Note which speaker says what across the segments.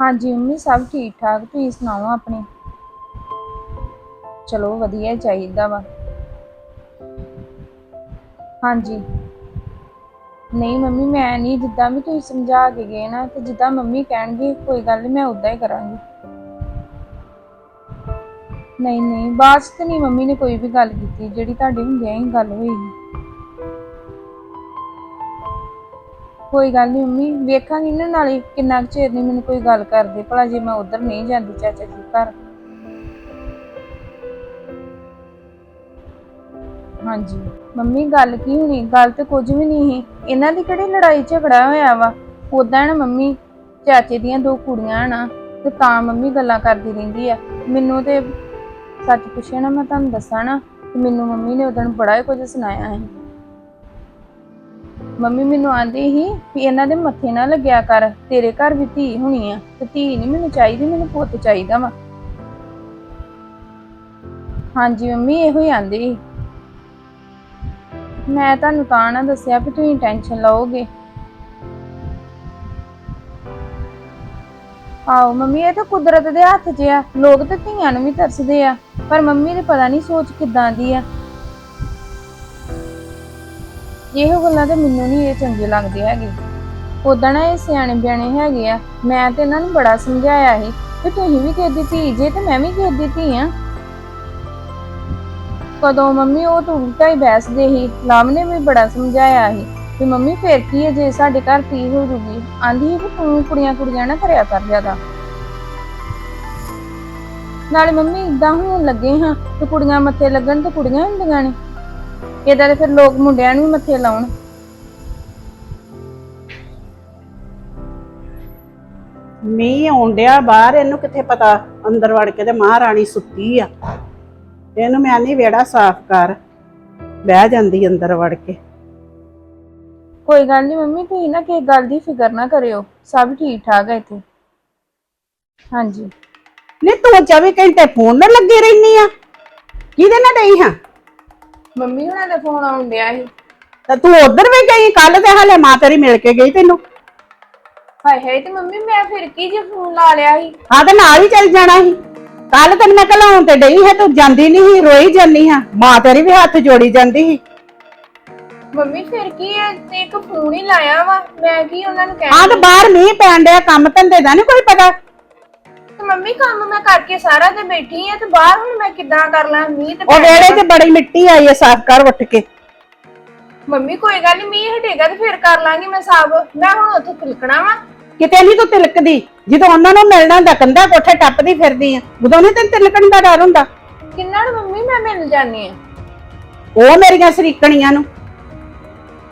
Speaker 1: ਹਾਂਜੀ, ਮੰਮੀ, ਸਭ ਠੀਕ ਠਾਕ ਤੁਸੀਂ ਸੁਣਾਓ ਆਪਣੇ? ਚਲੋ, ਵਧੀਆ ਹੀ ਚਾਹੀਦਾ ਵਾ। ਹਾਂਜੀ। ਨਹੀਂ ਮੰਮੀ, ਮੈਂ ਨਹੀਂ, ਜਿੱਦਾਂ ਵੀ ਤੁਸੀਂ ਸਮਝਾ ਕੇ ਗਏ ਨਾ, ਤੇ ਜਿੱਦਾਂ ਮੰਮੀ ਕਹਿਣਗੇ, ਕੋਈ ਗੱਲ ਨਹੀਂ ਮੈਂ ਉਦਾਂ ਹੀ ਕਰਾਂਗੀ। ਨਹੀਂ ਨਹੀਂ, ਬਾਅਦ 'ਚ ਤਾਂ ਨਹੀਂ ਮੰਮੀ ਨੇ ਕੋਈ ਵੀ ਗੱਲ ਕੀਤੀ, ਜਿਹੜੀ ਤੁਹਾਡੇ ਹੁੰਦਿਆਂ ਹੀ ਗੱਲ ਹੋਈ। ਕੋਈ ਗੱਲ ਨਹੀਂ ਮੰਮੀ, ਵੇਖਾਂਗੀ ਨਾ ਨਾਲੇ ਕਿੰਨਾ ਕੁ ਚਿਰ ਨਹੀਂ ਮੈਨੂੰ ਕੋਈ ਗੱਲ ਕਰਦੇ। ਭਲਾ ਜੇ ਮੈਂ ਉਧਰ ਨਹੀਂ ਜਾਂਦੀ ਚਾਚਾ ਜੀ ਘਰ। ਹਾਂਜੀ। ਮੰਮੀ, ਗੱਲ ਕੀ ਹੋਣੀ? ਗੱਲ ਤੇ ਕੁਝ ਵੀ ਨਹੀਂ ਸੀ। ਇਹਨਾਂ ਦੀ ਕਿਹੜੀ ਲੜਾਈ ਝਗੜਾ ਹੋਇਆ ਵਾ? ਉਦਾਂ ਨਾ ਮੰਮੀ, ਚਾਚੇ ਦੀਆਂ ਦੋ ਕੁੜੀਆਂ ਨਾ, ਤੇ ਤਾਂ ਮੰਮੀ ਗੱਲਾਂ ਕਰਦੀ ਰਹਿੰਦੀ ਆ। ਮੈਨੂੰ ਤੇ ਸੱਚ ਪੁੱਛਿਆ ਨਾ, ਮੈਂ ਤੁਹਾਨੂੰ ਦੱਸਾਂ ਨਾ, ਤੇ ਮੈਨੂੰ ਮੰਮੀ ਨੇ ਉਦੋਂ ਬੜਾ ਹੀ ਕੁਝ ਸੁਣਾਇਆ ਹੈ ਮੰਮੀ ਮੈਨੂੰ ਆਂਦੀ ਸੀ ਵੀ ਇਹਨਾਂ ਦੇ ਮੱਥੇ ਨਾ ਲੱਗਿਆ ਕਰ, ਤੇਰੇ ਘਰ ਵੀ ਧੀ ਹੋਣੀ ਆ, ਤੇ ਧੀ ਨਹੀਂ ਮੈਨੂੰ ਚਾਹੀਦੀ, ਮੈਨੂੰ ਪੁੱਤ ਚਾਹੀਦਾ ਵਾ। ਹਾਂਜੀ ਮੰਮੀ, ਇਹੋ ਹੀ ਆਂਦੀ ਸੀ। ਮੈਂ ਤੁਹਾਨੂੰ ਤਾਂ ਨਾ ਦੱਸਿਆ ਵੀ ਤੁਸੀਂ ਟੈਨਸ਼ਨ ਲਓਗੇ। ਆਓ ਮੰਮੀ, ਇਹ ਤਾਂ ਕੁਦਰਤ ਦੇ ਹੱਥ 'ਚ ਆ, ਲੋਕ ਤੇ ਧੀਆਂ ਨੂੰ ਵੀ ਤਰਸਦੇ ਆ, ਪਰ ਮੰਮੀ ਦੀ ਪਤਾ ਨਹੀਂ ਸੋਚ ਕਿਦਾਂ ਦੀ ਆ। ਇਹੋ ਗੱਲਾਂ ਤੇ ਮੈਨੂੰ ਨਹੀਂ ਇਹ ਚੰਗੇ ਲੱਗਦੇ ਹੈਗੇ। ਉਦਾਂ ਨਾ ਇਹ ਸਿਆਣੇ ਬਿਆਣੇ ਹੈਗੇ ਆ। ਮੈਂ ਤੇ ਇਹਨਾਂ ਨੂੰ ਬੜਾ ਸਮਝਾਇਆ ਸੀ ਕਿ ਤੁਸੀਂ ਵੀ ਕਿਸੇ ਧੀ ਜੇ ਤੇ ਮੈਂ ਵੀ ਕਿਸੇ ਧੀ ਆ। ਕਦੋਂ ਮੰਮੀ ਉਹ ਤੂੰ ਹੀ ਬੈਸਦੇ ਸੀ। ਲਾਮ ਨੇ ਵੀ ਬੜਾ ਸਮਝਾਇਆ ਸੀ ਕਿ ਮੰਮੀ ਫੇਰ ਕੀ ਹੈ, ਜੇ ਸਾਡੇ ਘਰ ਧੀ ਹੋ ਜੂਗੀ। ਆਂਦੀ ਸੀ ਕਿ ਤੂੰ ਕੁੜੀਆਂ ਕੁੜੀਆਂ ਨਾ ਕਰਿਆ ਕਰ ਜ਼ਿਆਦਾ। ਨਾਲੇ ਮੰਮੀ ਇਦਾਂ ਹੋਣ ਲੱਗੇ ਹਾਂ ਤੇ ਕੁੜੀਆਂ ਮੱਥੇ ਲੱਗਣ ਤੇ ਕੁੜੀਆਂ ਹੁੰਦੀਆਂ ਨੇ। ਇਹਦਾ ਤੇ ਫਿਰ ਲੋਕ ਮੁੰਡਿਆਂ ਨੂੰ ਵੀ ਮੱਥੇ ਲਾਉਣ।
Speaker 2: ਮੀਂਹ ਆਉਣ ਡਿਆ ਬਾਹਰ ਇਹਨੂੰ ਕਿੱਥੇ ਪਤਾ? ਅੰਦਰ ਵੜ ਕੇ ਤੇ ਮਹਾਰਾਣੀ ਸੁੱਤੀ ਆ। ਇਹਨੂੰ ਮੈਂ ਨਹੀਂ ਵੇੜਾ ਸਾਫ਼ ਕਰ। ਬਹਿ ਜਾਂਦੀ ਅੰਦਰ ਵੜ ਕੇ।
Speaker 1: ਕੋਈ ਗੱਲ ਨਹੀਂ ਮੰਮੀ ਤੁਸੀਂ ਨਾ ਕਿਸੇ ਗੱਲ ਦੀ ਫਿਕਰ ਨਾ ਕਰਿਓ। ਸਭ ਠੀਕ ਠਾਕ ਹੈ ਇੱਥੇ। ਹਾਂਜੀ।
Speaker 2: ਨਹੀਂ ਤੂੰ 24 ਘੰਟੇ ਫੋਨ ਨਾਲ ਲੱਗੀ ਰਹਿਨੀ ਆ। ਕਿਹਦੇ ਨਾਲ ਡਈ ਹਾਂ?
Speaker 1: ਮੰਮੀ ਹੁਣਾਂ ਦਾ ਫੋਨ ਆਉਣ ਡਿਆ ਸੀ।
Speaker 2: ਤੇ ਤੂੰ ਉਧਰ ਵੀ ਗਈ ਕੱਲ ਤੇ ਹਲੇ ਮਾਂ ਤੇਰੀ ਮਿਲ ਕੇ ਗਈ ਤੈਨੂੰ।
Speaker 1: ਹਾਏ ਹਾਏ ਤੇ ਮੰਮੀ ਮੈਂ ਫਿਰ ਕੀ ਜੇ ਫੋਨ ਲਾ ਲਿਆ ਸੀ?
Speaker 2: ਹਾਂ ਤੇ ਨਾਲ ਹੀ ਚੱਲ ਜਾਣਾ ਸੀ। ਕੱਲ ਤੈਨੂੰ ਮੈਂ ਘਲਾਉਣ ਤੇ ਡਈ ਹੈ ਤੂੰ ਜਾਂਦੀ ਨਹੀਂ ਸੀ ਰੋਈ ਜਾਂਦੀ ਹਾਂ। ਮਾਂ ਤੇਰੀ ਵੀ ਹੱਥ ਜੋੜੀ ਜਾਂਦੀ ਸੀ।
Speaker 1: ਮੰਮੀ ਫਿਰ ਕੀ ਹੈ ਤੇ ਇੱਕ ਫੋਨ ਹੀ ਲਾਇਆ ਵਾ। ਮੈਂ ਕੀ ਉਹਨਾਂ ਨੂੰ ਕਹਿ
Speaker 2: ਹਾਂ ਤੇ ਬਾਹਰ ਮੀਂਹ ਪੈਣ ਡਿਆ ਕੰਮ ਧੰਦੇ ਦਾ ਨਹੀਂ ਕੋਈ ਪਤਾ।
Speaker 1: ਮੰਮੀ ਕੰਮ ਮੈਂ ਕਰਕੇ ਸਾਰਾ ਤੇ ਬੈਠੀ ਆ ਤੇ ਬਾਹਰ ਹੁਣ ਮੈਂ ਕਿੱਦਾਂ ਕਰ ਲਾਂ ਮੀਂਹ ਤੇ
Speaker 2: ਉਹ ਵੇੜੇ 'ਚ ਬੜੀ ਮਿੱਟੀ ਆਈ ਹੈ ਸਾਫ਼ ਕਰ ਉੱਠ ਕੇ।
Speaker 1: ਮੰਮੀ ਕੋਈ ਗੱਲ ਨਹੀਂ ਮੀਂਹ ਹਟੇਗਾ ਤੇ ਫਿਰ ਕਰ ਲਾਂਗੀ ਮੈਂ ਸਾਬ ਮੈਂ ਹੁਣ ਉੱਥੇ ਤਿਲਕਣਾ ਵਾ।
Speaker 2: ਕਿਤੇ ਨਹੀਂ ਤੂੰ ਤਿਲਕਦੀ ਜਦੋਂ ਉਹਨਾਂ ਨੂੰ ਮਿਲਣਾ ਹੁੰਦਾ ਕੰਧਾ ਕੋਠੇ ਟੱਪਦੀ ਫਿਰਦੀ ਆ। ਉਦੋਂ ਨਹੀਂ ਤੈਨੂੰ ਤਿਲਕਣ ਦਾ ਡਰ ਹੁੰਦਾ?
Speaker 1: ਕਿੰਨਾ ਨੂੰ ਮੰਮੀ ਮੈਂ ਮਿਲ ਜਾਨੀ ਆ।
Speaker 2: ਉਹ ਮੇਰੀਆਂ ਸਰੀਕਣੀਆਂ ਨੂੰ।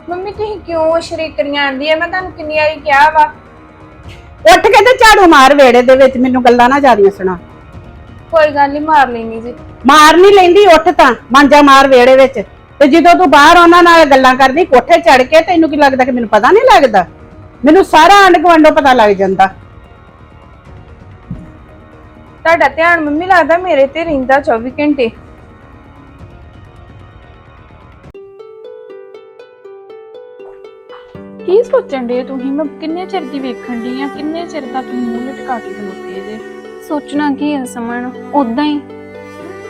Speaker 1: ਮੰਮੀ ਤੁਸੀਂ ਕਿਉਂ ਸ਼ਰੀਕਰੀਆਂ ਆਂਦੀ ਆ? ਮੈਂ ਤੁਹਾਨੂੰ ਕਿੰਨੀ ਵਾਰੀ ਕਿਹਾ ਵਾ।
Speaker 2: ਉੱਠ ਕੇ ਤੇ ਝਾੜੂ ਮਾਰ ਵੇੜੇ ਦੇ ਵਿੱਚ ਮੈਨੂੰ ਗੱਲਾਂ ਨਾ ਜਿਆਦੀਆਂ ਸੁਣਾ।
Speaker 1: ਕੋਈ ਗੱਲ ਨਹੀਂ ਮਾਰ ਲੈਣੀ ਜੀ।
Speaker 2: ਮਾਰ ਨਹੀਂ ਲੈਂਦੀ ਉੱਠ ਤਾਂ ਮਾਂਜਾ ਮਾਰ ਵੇੜੇ ਵਿੱਚ। ਤੇ ਜਦੋਂ ਤੂੰ ਬਾਹਰ ਉਹਨਾਂ ਨਾਲ ਗੱਲਾਂ ਕਰਦੀ ਕੋਠੇ ਚੜ ਕੇ ਤੈਨੂੰ ਕੀ ਲੱਗਦਾ ਕਿ ਮੈਨੂੰ ਪਤਾ ਨਹੀਂ ਲੱਗਦਾ? ਮੈਨੂੰ ਸਾਰਾ ਆਂਢ ਗੁਆਂਢੋਂ ਪਤਾ ਲੱਗ ਜਾਂਦਾ।
Speaker 1: ਤੁਹਾਡਾ ਧਿਆਨ ਮੰਮੀ ਲੱਗਦਾ ਮੇਰੇ ਤੇ ਰਹਿੰਦਾ 24 ਘੰਟੇ।
Speaker 3: ਕੀ ਸੋਚਣ ਦੇ ਤੁਸੀਂ? ਮੈਂ ਕਿੰਨੇ ਚਿਰ ਦੀ ਵੇਖਣ ਦੀ ਆ ਕਿੰਨੇ ਚਿਰ ਦਾ ਤੁਸੀਂ ਮੂੰਹ ਲਟਕਾ ਕੇ ਖਲੋਤੇ ਜੇ?
Speaker 4: ਸੋਚਣਾ ਕੀ ਹੈ ਸਮਣ ਉਦਾਂ ਹੀ।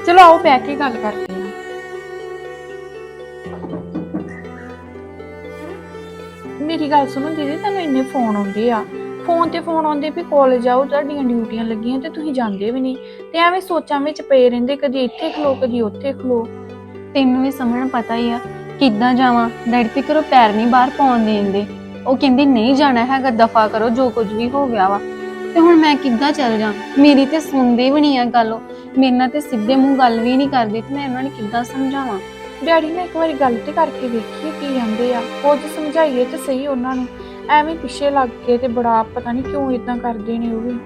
Speaker 3: ਚਲੋ ਆਓ ਬਹਿ ਕੇ ਗੱਲ ਕਰਦੇ ਹਾਂ ਮੇਰੀ ਗੱਲ ਸੁਣੋ ਦੀਦੀ ਤੁਹਾਨੂੰ ਇੰਨੇ ਫੋਨ ਆਉਂਦੇ ਆ। ਫੋਨ ਤੇ ਫੋਨ ਆਉਂਦੇ ਵੀ ਕਾਲਜ ਆਓ ਤੁਹਾਡੀਆਂ ਡਿਊਟੀਆਂ ਲੱਗੀਆਂ ਤੇ ਤੁਸੀਂ ਜਾਂਦੇ ਵੀ ਨਹੀਂ। ਤੇ ਐਵੇਂ ਸੋਚਾਂ ਵਿੱਚ ਪਏ ਰਹਿੰਦੇ ਕਦੀ ਇੱਥੇ ਖਲੋ ਕਦੀ ਉੱਥੇ ਖਲੋ।
Speaker 4: ਤੈਨੂੰ ਵੀ ਸਮਝਣ ਪਤਾ ਹੀ ਆ ਕਿੱਦਾਂ ਜਾਵਾਂ? ਡੈਡੀ ਤੇ ਕਰੋ ਪੈਰ ਨਹੀਂ ਬਾਹਰ ਪਾਉਣ ਦੇਂਦੇ। ਉਹ ਕਹਿੰਦੀ ਨਹੀਂ ਜਾਣਾ ਹੈਗਾ ਦਫਾ ਕਰੋ ਜੋ ਕੁਝ ਵੀ ਹੋ ਗਿਆ ਵਾ। ਤੇ ਹੁਣ ਮੈਂ ਕਿੱਦਾਂ ਚੱਲ ਜਾ ਮੇਰੀ ਤੇ ਸੁਣਦੀ ਵੀ ਨਹੀਂ ਆ ਗੱਲ। ਉਹ ਮੇਰੇ ਨਾਲ ਤੇ ਸਿੱਧੇ ਮੂੰਹ ਗੱਲ ਵੀ ਨਹੀਂ ਕਰਦੀ ਤੇ ਮੈਂ ਉਹਨਾਂ ਨੂੰ ਕਿੱਦਾਂ ਸਮਝਾਵਾਂ?
Speaker 3: ਡੈਡੀ ਨੇ ਇੱਕ ਵਾਰੀ ਗੱਲ ਤੇ ਕਰਕੇ ਵੇਖੀਏ ਕੀ ਜਾਂਦੇ ਆ। ਕੁਝ ਸਮਝਾਈਏ ਤੇ ਸਹੀ ਉਹਨਾਂ ਨੂੰ। ਐਵੇਂ ਪਿੱਛੇ ਲੱਗ ਕੇ ਤੇ ਬੜਾ ਪਤਾ ਨਹੀਂ ਕਿਉਂ ਇਦਾਂ ਕਰਦੇ ਨੇ ਉਹ ਵੀ।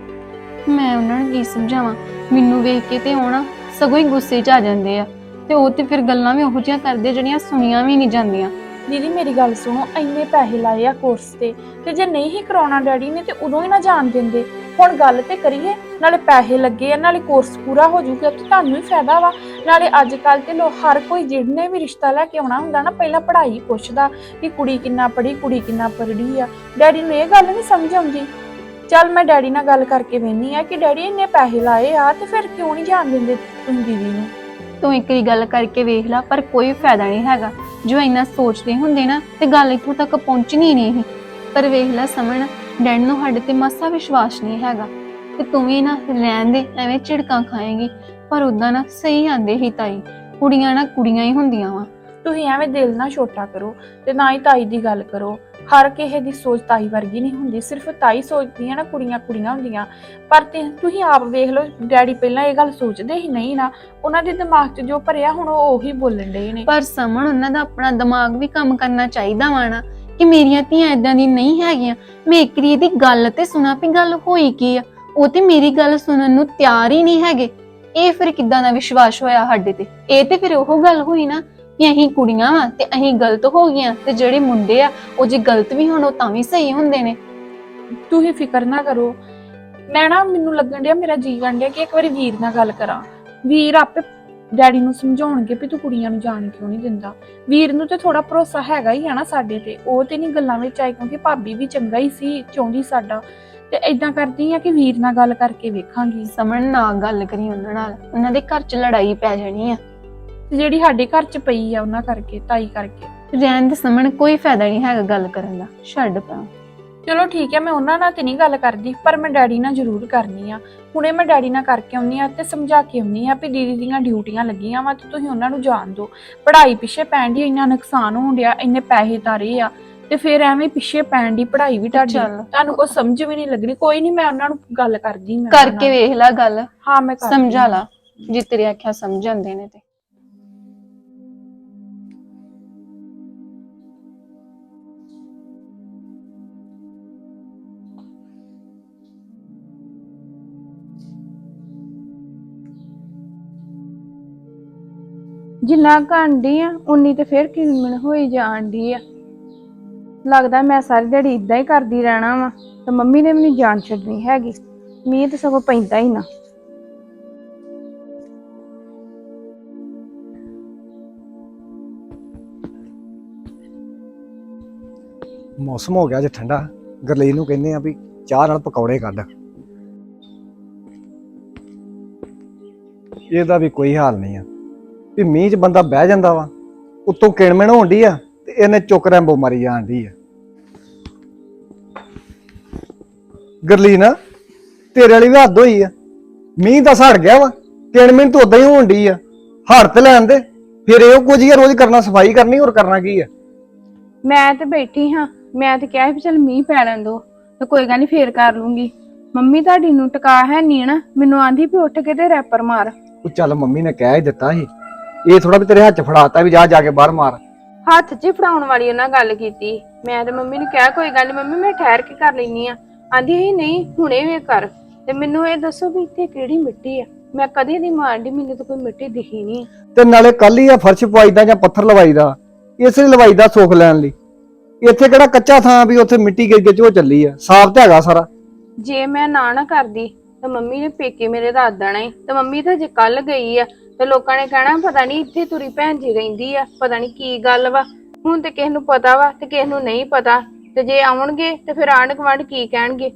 Speaker 4: ਮੈਂ ਉਹਨਾਂ ਨੂੰ ਕੀ ਸਮਝਾਵਾਂ? ਮੈਨੂੰ ਵੇਖ ਕੇ ਤੇ ਆਉਣਾ ਸਗੋਂ ਹੀ ਗੁੱਸੇ 'ਚ ਆ ਜਾਂਦੇ ਆ। ਤੇ ਉਹ ਤੇ ਫਿਰ ਗੱਲਾਂ ਵੀ ਉਹੋ ਜਿਹੀਆਂ ਕਰਦੇ ਜਿਹੜੀਆਂ ਸੁਣੀਆਂ ਵੀ ਨਹੀਂ ਜਾਂਦੀਆਂ।
Speaker 3: ਦੀਦੀ, ਮੇਰੀ ਗੱਲ ਸੁਣੋ, ਇੰਨੇ ਪੈਸੇ ਲਾਏ ਆ ਕੋਰਸ ਤੇ ਤੇ ਜੇ ਨਹੀਂ ਹੀ ਕਰਾਉਣਾ ਡੈਡੀ ਨੇ ਤੇ ਉਦੋਂ ਹੀ ਨਾ ਜਾਣ ਦਿੰਦੇ। ਹੁਣ ਗੱਲ ਤੇ ਕਰੀਏ, ਨਾਲੇ ਪੈਸੇ ਲੱਗੇ ਆ, ਨਾਲੇ ਕੋਰਸ ਪੂਰਾ ਹੋ ਜੂਗਾ ਤੇ ਤੁਹਾਨੂੰ ਹੀ ਫਾਇਦਾ ਵਾ। ਨਾਲੇ ਅੱਜ ਕੱਲ ਤੇ ਲੋ, ਹਰ ਕੋਈ ਜਿਹਨੇ ਵੀ ਰਿਸ਼ਤਾ ਲੈ ਕੇ ਆਉਣਾ ਹੁੰਦਾ ਨਾ, ਪਹਿਲਾਂ ਪੜ੍ਹਾਈ ਪੁੱਛਦਾ ਕਿ ਕੁੜੀ ਕਿੰਨਾ ਪੜ੍ਹੀ, ਕੁੜੀ ਕਿੰਨਾ ਪੜ੍ਹੀ ਆ। ਡੈਡੀ ਨੂੰ ਇਹ ਗੱਲ ਨਹੀਂ ਸਮਝ ਆਉਂਦੀ। ਚੱਲ ਮੈਂ ਡੈਡੀ ਨਾਲ ਗੱਲ ਕਰਕੇ ਵੇਖਨੀ ਆ ਕਿ ਡੈਡੀ ਇੰਨੇ ਪੈਸੇ ਲਾਏ ਆ ਤੇ ਫਿਰ ਕਿਉਂ ਨਹੀਂ ਜਾਣ ਦਿੰਦੇ ਤੁਸੀਂ ਦੀਦੀ ਨੂੰ?
Speaker 4: ਤੂੰ ਇੱਕ ਵਾਰੀ ਗੱਲ ਕਰਕੇ ਵੇਖ ਲੈ, ਪਰ ਕੋਈ ਫਾਇਦਾ ਨਹੀਂ ਹੈਗਾ। ਜੋ ਇੰਨਾ ਸੋਚਦੇ ਹੁੰਦੇ ਨਾ, ਤੇ ਗੱਲ ਇੱਥੋਂ ਤੱਕ ਪਹੁੰਚਣੀ ਨਹੀਂ ਸੀ ਪਰ ਵੇਖ ਲੈ ਸਮਣ, ਡੈਡ ਨੂੰ ਸਾਡੇ ਤੇ ਮਾਸਾ ਵਿਸ਼ਵਾਸ ਨਹੀਂ ਹੈਗਾ। ਤੇ ਤੂੰ ਵੀ ਨਾ ਰਹਿਣ ਦੇ, ਐਵੇਂ ਝਿੜਕਾਂ ਖਾਏਂਗੀ। ਪਰ ਉਦਾਂ ਨਾ ਸਹੀ ਆਂਦੇ ਹੀ ਤਾਈ, ਕੁੜੀਆਂ ਨਾ ਕੁੜੀਆਂ ਹੀ ਹੁੰਦੀਆਂ ਵਾ।
Speaker 3: ਤੁਸੀਂ ਐਵੇਂ ਦਿਲ ਨਾ ਛੋਟਾ ਕਰੋ, ਤੇ ਨਾ ਹੀ ਤਾਈ ਦੀ ਗੱਲ ਕਰੋ। ਹਰ ਕਿਸੇ ਦੀ ਸੋਚ ਤਾਈ ਵਰਗੀ ਨਹੀਂ ਹੁੰਦੀ, ਸਿਰਫ ਤਾਈ ਸੋਚਦੀਆਂ ਨਾ ਕੁੜੀਆਂ ਕੁੜੀਆਂ ਹੁੰਦੀਆਂ। ਪਰ ਤੇ ਤੁਸੀਂ ਆਪ ਵੇਖ ਲਓ, ਡੈਡੀ ਪਹਿਲਾਂ ਇਹ ਗੱਲ ਸੋਚਦੇ ਹੀ ਨਹੀਂ ਨਾ। ਉਹਨਾਂ ਦੇ ਦਿਮਾਗ 'ਚ ਜੋ ਭਰਿਆ ਹੁਣ ਉਹ ਉਹੀ ਬੋਲਣ ਡਏ ਨੇ।
Speaker 4: ਪਰ ਸਮਣ, ਉਹਨਾਂ ਦਾ ਆਪਣਾ ਦਿਮਾਗ ਵੀ ਕੰਮ ਕਰਨਾ ਚਾਹੀਦਾ ਵਾ ਨਾ, ਕਿ ਮੇਰੀਆਂ ਧੀਆਂ ਇਦਾਂ ਦੀ ਨਹੀਂ ਹੈਗੀਆਂ। ਮੈਂ ਇੱਕ ਦੀ ਗੱਲ ਤੇ ਸੁਣਾ ਵੀ ਗੱਲ ਹੋਈ ਕੀ ਆ। ਉਹ ਤੇ ਮੇਰੀ ਗੱਲ ਸੁਣਨ ਨੂੰ ਤਿਆਰ ਹੀ ਨਹੀਂ ਹੈਗੇ। ਇਹ ਫਿਰ ਕਿੱਦਾਂ ਦਾ ਵਿਸ਼ਵਾਸ ਹੋਇਆ ਸਾਡੇ ਤੇ? ਇਹ ਤੇ ਫਿਰ ਉਹ ਗੱਲ ਹੋਈ ਨਾ ਕਿ ਅਸੀਂ ਕੁੜੀਆਂ ਵਾਂ ਤੇ ਅਸੀਂ ਗਲਤ ਹੋ ਗਈਆਂ ਤੇ ਜਿਹੜੇ ਮੁੰਡੇ ਆ ਉਹ ਜੇ ਗਲਤ ਵੀ ਹੋਣ ਉਹ ਤਾਂ ਵੀ ਸਹੀ ਹੁੰਦੇ ਨੇ।
Speaker 3: ਤੁਸੀਂ ਫਿਕਰ ਨਾ ਕਰੋ। ਮੈਂ ਨਾ ਮੈਨੂੰ ਲੱਗਣ ਡਿਆ ਮੇਰਾ ਜੀ ਕਰਨ ਡਿਆ ਕਿ ਇੱਕ ਵਾਰੀ ਵੀਰ ਨਾਲ ਗੱਲ ਕਰਾਂ। ਵੀਰ ਆਪੇ ਡੈਡੀ ਨੂੰ ਸਮਝਾਉਣਗੇ ਵੀ ਤੂੰ ਕੁੜੀਆਂ ਨੂੰ ਜਾਣ ਕਿਉਂ ਨਹੀਂ ਦਿੰਦਾ। ਵੀਰ ਨੂੰ ਤੇ ਥੋੜਾ ਭਰੋਸਾ ਹੈਗਾ ਹੀ ਆ ਨਾ ਸਾਡੇ ਤੇ। ਉਹ ਤੇ ਨਹੀਂ ਗੱਲਾਂ ਵਿੱਚ ਆਈ ਕਿਉਂਕਿ ਭਾਬੀ ਵੀ ਚੰਗਾ ਹੀ ਸੀ ਚਾਹੁੰਦੀ ਸਾਡਾ। ਤੇ ਇਦਾਂ ਕਰਦੀ ਆ ਕਿ ਵੀਰ ਨਾਲ ਗੱਲ ਕਰਕੇ ਵੇਖਾਂਗੀ।
Speaker 4: ਸਮਣ ਨਾ ਗੱਲ ਕਰੀ ਉਹਨਾਂ ਨਾਲ। ਉਹਨਾਂ ਦੇ ਘਰ 'ਚ ਲੜਾਈ ਪੈ ਜਾਣੀ ਆ।
Speaker 3: ਤੇ ਜਿਹੜੀ ਸਾਡੇ ਘਰ 'ਚ ਪਈ ਆ ਉਹਨਾਂ ਕਰਕੇ ਤਾਈ ਕਰਕੇ।
Speaker 4: ਰਹਿਣ ਦੇ ਸਮਣ ਕੋਈ ਫਾਇਦਾ ਨਹੀਂ ਹੈਗਾ ਗੱਲ ਕਰਨ ਦਾ। ਛੱਡ ਪਾ
Speaker 3: ਚਲੋ ਠੀਕ ਹੈ ਮੈਂ ਉਹਨਾਂ ਨਾਲ ਤੇ ਨਹੀਂ ਗੱਲ ਕਰਦੀ ਪਰ ਮੈਂ ਡੈਡੀ ਨਾਲ ਜ਼ਰੂਰ ਕਰਨੀ ਆ। ਹੁਣੇ ਮੈਂ ਡੈਡੀ ਨਾਲ ਕਰਕੇ ਆਉਣੀ ਆ ਤੇ ਸਮਝਾ ਕੇ ਆਉਣੀ ਆ ਵੀ ਦੀਦੀ ਦੀਆਂ ਡਿਊਟੀਆਂ ਲੱਗੀਆਂ ਵਾ ਤੇ ਤੁਸੀਂ ਉਹਨਾਂ ਨੂੰ ਜਾਣ ਦਿਓ। ਪੜ੍ਹਾਈ ਪਿੱਛੇ ਪੈਣ ਦੀ ਇੰਨਾ ਨੁਕਸਾਨ ਹੋਣ ਡਿਆ ਇੰਨੇ ਪੈਸੇ ਤਾਰੇ ਆ ਤੇ ਫਿਰ ਐਵੇਂ ਪਿੱਛੇ ਪੈਣ ਦੀ ਪੜ੍ਹਾਈ ਵੀ ਤੁਹਾਡੀ। ਤੁਹਾਨੂੰ ਕੋਈ ਸਮਝ ਵੀ ਨਹੀਂ ਲੱਗਣੀ। ਕੋਈ ਨਹੀਂ ਮੈਂ ਉਹਨਾਂ ਨੂੰ ਗੱਲ ਕਰਦੀ ਮੈਂ
Speaker 4: ਕਰਕੇ। ਵੇਖ ਲੈ ਗੱਲ।
Speaker 3: ਹਾਂ ਮੈਂ
Speaker 4: ਸਮਝਾ। ਲਾ ਜੇ ਤੇਰੀ ਆਖਿਆ ਸਮਝ ਜਾਂਦੇ ਨੇ ਤੇ।
Speaker 1: ਜਿੰਨਾ ਘੰਡੀ ਆ, ਉਨੀ ਤੇ ਫਿਰ ਕਿਲਮਣ ਹੋਈ ਜਾਂਦੀ ਆ। ਲੱਗਦਾ ਮੈਂ ਸਾਰੀ ਦਿਹਾੜੀ ਇਦਾਂ ਹੀ ਕਰਦੀ ਰਹਿਣਾ ਵਾ, ਤੇ ਮੰਮੀ ਨੇ ਵੀ ਨਹੀਂ ਜਾਨ ਛੱਡਣੀ ਹੈਗੀ। ਮੀਂਹ ਤੇ ਸਗੋਂ ਪੈਂਦਾ ਹੀ ਨਾ।
Speaker 5: ਮੌਸਮ ਹੋ ਗਿਆ ਜੇ ਠੰਡਾ, ਗਰਲੀਨ ਨੂੰ ਕਹਿੰਦੇ ਆ ਵੀ ਚਾਹ ਨਾਲ ਪਕੌੜੇ ਕੱਢ। ਇਹਦਾ ਵੀ ਕੋਈ ਹਾਲ ਨਹੀਂ ਆ। ਵੀ ਮੀਂਹ 'ਚ ਬੰਦਾ ਬਹਿ ਜਾਂਦਾ ਵਾ ਉੱਤੋਂ ਕਿਣਮਣ ਹੋਣਦੀ ਆ ਤੇ ਇਹਨੇ ਚੁੱਕ ਰੈਂਬੋ ਮਾਰੀ ਜਾਂਦੀ ਆ। ਗਰਲੀਨ ਤੇਰੇ ਵਾਲੀ ਵੀ ਹੱਦ ਹੋਈ ਆ। ਮੀਂਹ ਤਾਂ ਸੜ ਗਿਆ ਵਾ ਕਿਣਮਣ ਤਾਂ ਉਦਾਂ ਹੀ ਹੋਣਦੀ ਆ। ਹੜ ਤੇ ਲੈਣ ਦੇ ਫਿਰ ਇਹੋ ਕੁਝ ਹੀ ਆ, ਰੋਜ਼ ਕਰਨਾ ਸਫ਼ਾਈ ਕਰਨੀ ਹੋਰ ਕਰਨਾ ਕੀ ਆ?
Speaker 1: ਮੈਂ ਤੇ ਬੈਠੀ ਹਾਂ ਮੈਂ ਤੇ ਕਿਹਾ ਸੀ ਵੀ ਚਲ ਮੀਂਹ ਪੈ ਲੈਣ ਦੋ ਤੇ ਕੋਈ ਗੱਲ ਨਹੀਂ ਫੇਰ ਕਰ ਲੂੰਗੀ। ਮੰਮੀ ਤੁਹਾਡੀ ਨੂੰ ਟਿਕਾ ਹੈ ਨਹੀਂ ਨਾ ਮੈਨੂੰ ਆਂਦੀ ਵੀ ਉੱਠ ਕੇ ਤੇ ਰੈਪਰ ਮਾਰ।
Speaker 5: ਉਹ ਚੱਲ ਮੰਮੀ ਨੇ ਕਹਿ ਹੀ ਦਿੱਤਾ ਸੀ ਇਹ ਥੋੜਾ ਵੀ ਤੇਰੇ ਹੱਥ 'ਚ ਫੜਾਤਾ ਵੀ ਜਾ ਜਾ ਕੇ ਬਾਹਰ ਮਾਰ।
Speaker 1: ਹੱਥ 'ਚ ਹੀ ਫੜਾਉਣ ਵਾਲੀ ਉਹਨਾਂ ਗੱਲ ਕੀਤੀ। ਮੈਂ ਤੇ ਮੰਮੀ ਨੂੰ ਕਿਹਾ ਕੋਈ ਗੱਲ ਨਹੀਂ ਮੰਮੀ ਮੈਂ ਠਹਿਰ ਕੇ ਕਰ ਲੈਣੀ ਆ ਆਂਦੀ ਸੀ ਨਹੀਂ ਹੁਣੇ ਵੇ ਕਰ। ਤੇ ਮੈਨੂੰ ਇਹ ਦੱਸੋ ਵੀ ਇੱਥੇ ਕਿਹੜੀ ਮਿੱਟੀ ਆ? ਮੈਂ ਕਦੇ ਨਹੀਂ ਮਾਰਦੀ ਮੈਨੂੰ ਤਾਂ ਕੋਈ ਮਿੱਟੀ ਦਿਖੀ ਨਹੀਂ
Speaker 5: ਤੇ ਨਾਲੇ ਕੱਲ ਹੀ ਆ ਫਰਸ਼ ਪਵਾਈਦਾ ਜਾਂ ਪੱਥਰ ਲਵਾਈਦਾ ਇਸੇ ਲਵਾਈਦਾ ਸੁੱਖ ਲੈਣ ਲਈ। ਇੱਥੇ ਕਿਹੜਾ ਕੱਚਾ ਥਾਂ ਵੀ ਉੱਥੇ ਮਿੱਟੀ ਗਿਰ ਗਿਰ ਚ ਚੱਲੀ ਆ। ਸਾਫ਼ ਤੇ ਹੈਗਾ ਸਾਰਾ।
Speaker 1: ਜੇ ਮੈਂ ਨਾ ਨਾ ਕਰਦੀ ਤਾਂ ਮੰਮੀ ਨੇ ਪੇਕੇ ਮੇਰੇ ਦੱਸ ਦੇਣਾ ਈ ਤੇ ਮੰਮੀ ਤਾਂ ਜੇ ਕੱਲ ਗਈ ਆ ਤੇ ਲੋਕਾਂ ਨੇ ਕਹਿਣਾ ਪਤਾ ਨਹੀਂ ਇੱਥੇ ਤੁਰੀ ਭੈਣ ਜੀ ਰਹਿੰਦੀ ਆ ਪਤਾ ਨਹੀਂ ਕੀ ਗੱਲ ਵਾ। ਹੁਣ ਤੇ ਕਿਸੇ ਨੂੰ ਪਤਾ ਵਾ ਤੇ ਕਿਸੇ ਨੂੰ ਨਹੀਂ ਪਤਾ। ਤੇ ਜੇ ਆਉਣਗੇ ਤੇ ਫਿਰ ਆਂਢ ਗੁਆਂਢ ਕੀ ਕਹਿਣਗੇ?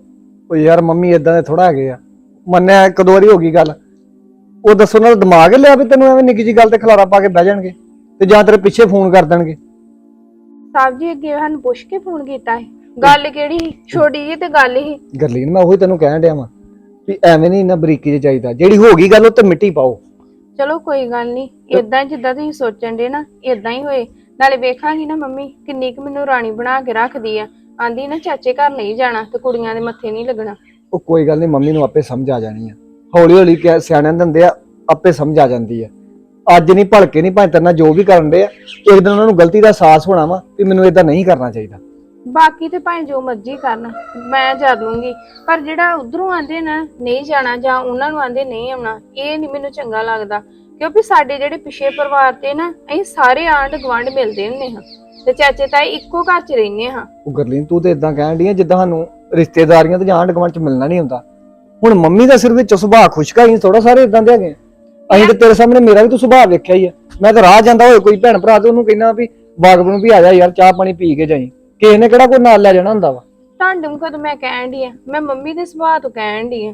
Speaker 5: ਉਹ ਯਾਰ ਮੰਮੀ ਇਦਾਂ ਦੇ ਥੋੜਾ ਹੈਗੇ ਆ। ਮੰਨਿਆ ਇੱਕ ਦੋ ਵਾਰੀ ਹੋ ਗਈ ਗੱਲ। ਉਹ ਦੱਸੋ ਉਹਨਾਂ ਦਾ ਦਿਮਾਗ ਹੀ ਲਿਆ ਵੀ ਤੈਨੂੰ ਐਵੇਂ ਨਿੱਕੀ ਜੀ ਗੱਲ ਤੇ ਖਲਾਰਾ ਪਾ ਕੇ ਬਹਿ ਜਾਣਗੇ ਤੇ ਜਾਂ ਤੇਰੇ ਪਿੱਛੇ ਫੋਨ ਕਰ ਦੇਣਗੇ।
Speaker 1: ਸਾਹਿਬ ਜੀ ਅੱਗੇ ਸਾਨੂੰ ਪੁੱਛ ਕੇ ਫੋਨ ਕੀਤਾ ਹੈ ਗੱਲ ਕਿਹੜੀ ਸੀ? ਛੋਟੀ ਜੀ ਤੇ ਗੱਲ ਹੀ
Speaker 5: ਗਰਲੀਨ ਮੈਂ ਉਹੀ ਤੈਨੂੰ ਕਹਿਣ ਡਿਆ ਵਾਂ ਵੀ ਐਵੇਂ ਨਹੀਂ ਨਾ ਬਰੀਕੀ ਚ ਚਾਹੀਦਾ। ਜਿਹੜੀ ਹੋ ਗਈ ਗੱਲ ਉਹ ਤੇ ਮਿੱਟੀ ਪਾਓ।
Speaker 1: ਚਲੋ ਕੋਈ ਗੱਲ ਨਹੀਂ ਇਦਾਂ ਜਿੱਦਾਂ ਤੁਸੀਂ ਸੋਚਣ ਦੇ ਨਾ ਇਦਾਂ ਹੀ ਹੋਏ। ਨਾਲੇ ਵੇਖਾਂਗੀ ਨਾ ਮੰਮੀ, ਕਿੰਨੀ ਕੁ ਮੈਨੂੰ ਰਾਣੀ ਬਣਾ ਕੇ ਰੱਖਦੀ ਆ। ਆਂਦੀ ਨਾ ਚਾਚੇ ਘਰ ਨਹੀਂ ਜਾਣਾ ਤੇ ਕੁੜੀਆਂ ਦੇ ਮੱਥੇ ਨਹੀਂ ਲੱਗਣਾ।
Speaker 5: ਉਹ ਕੋਈ ਗੱਲ ਨਹੀਂ ਮੰਮੀ ਨੂੰ ਆਪੇ ਸਮਝ ਆ ਜਾਣੀ ਆ। ਹੌਲੀ ਹੌਲੀ ਕਿ ਸਿਆਣਿਆਂ ਦੇ ਹੁੰਦੇ ਆ, ਆਪੇ ਸਮਝ ਆ ਜਾਂਦੀ ਆ। ਅੱਜ ਨਹੀਂ ਭਲਕੇ ਨਹੀਂ ਭਾਵੇਂ ਤੇਰੇ ਨਾਲ ਜੋ ਵੀ ਕਰਨ ਦੇ ਆ, ਇੱਕ ਦਿਨ ਉਹਨਾਂ ਨੂੰ ਗਲਤੀ ਦਾ ਅਹਿਸਾਸ ਹੋਣਾ ਵਾ ਵੀ ਮੈਨੂੰ ਇਦਾਂ ਨਹੀਂ ਕਰਨਾ ਚਾਹੀਦਾ।
Speaker 1: ਬਾਕੀ ਤੇ ਭਾਵੇਂ ਜੋ ਮਰਜ਼ੀ ਕਰਨ, ਮੈਂ ਜਾ ਲੂੰਗੀ ਪਰ ਜਿਹੜਾ ਉਧਰੋਂ ਆਂਦੇ ਨਾ ਨਹੀਂ ਜਾਣਾ ਜਾਂ ਉਹਨਾਂ ਨੂੰ ਆਂਦੇ ਨਹੀਂ ਆਉਣਾ, ਇਹ ਨਹੀਂ ਮੈਨੂੰ ਚੰਗਾ ਲੱਗਦਾ। ਕਿਉਂਕਿ ਸਾਡੇ ਜਿਹੜੇ ਪਿਛੇ ਪਰਿਵਾਰ ਤੇ ਨਾ, ਅਸੀਂ ਸਾਰੇ ਆਂਢ ਗੁਆਂਢ ਮਿਲਦੇ ਹੁੰਦੇ ਹਾਂ। ਤੇ ਚਾਚੇ ਤਾਏ ਇੱਕੋ ਘਰ 'ਚ ਰਹਿੰਦੇ ਹਾਂ।
Speaker 5: ਉਹ ਗਰਲੀਨ, ਤੂੰ ਤੇ ਇਦਾਂ ਕਹਿਣ ਡਈ ਆ, ਜਿੱਦਾਂ ਸਾਨੂੰ ਰਿਸ਼ਤੇਦਾਰੀਆਂ ਤੇ ਜਾਂ ਆਂਢ ਗੁਆਂਢ ਚ ਮਿਲਣਾ ਨਹੀਂ ਹੁੰਦਾ। ਹੁਣ ਮੰਮੀ ਦਾ ਸਿਰ ਵਿੱਚ ਸੁਭਾਅ ਖੁਸ਼ਕਾ ਹੀ ਥੋੜਾ ਸਾਰੇ ਇਦਾਂ ਦੇ ਹੈਗੇ ਆ। ਅਸੀਂ ਤੇ ਤੇਰੇ ਸਾਹਮਣੇ ਮੇਰਾ ਵੀ ਤੂੰ ਸੁਭਾਅ ਵੇਖਿਆ ਹੀ ਆ। ਮੈਂ ਤਾਂ ਰਾਹ ਜਾਂਦਾ ਹੋਏ ਕੋਈ ਭੈਣ ਭਰਾ ਤੇ ਉਹਨੂੰ ਕਹਿੰਦਾ ਵੀ ਬਾਗਬ ਵੀ ਆ ਜਾ ਯਾਰ, ਚਾਹ ਪਾਣੀ ਪੀ ਕੇ ਜਾਈ। ਕਿਸੇ ਨੇ ਕਿਹੜਾ ਕੋਈ ਨਾਲ ਲੈ ਜਾਣਾ ਹੁੰਦਾ ਵਾ?
Speaker 1: ਤੁਹਾਨੂੰ ਕਦੋਂ ਮੈਂ ਕਹਿਣ ਦੀ ਆ ਮੈਂ ਮੰਮੀ ਦੇ ਸੁਭਾਅ ਤੋਂ ਕਹਿਣ ਦੀ ਆ।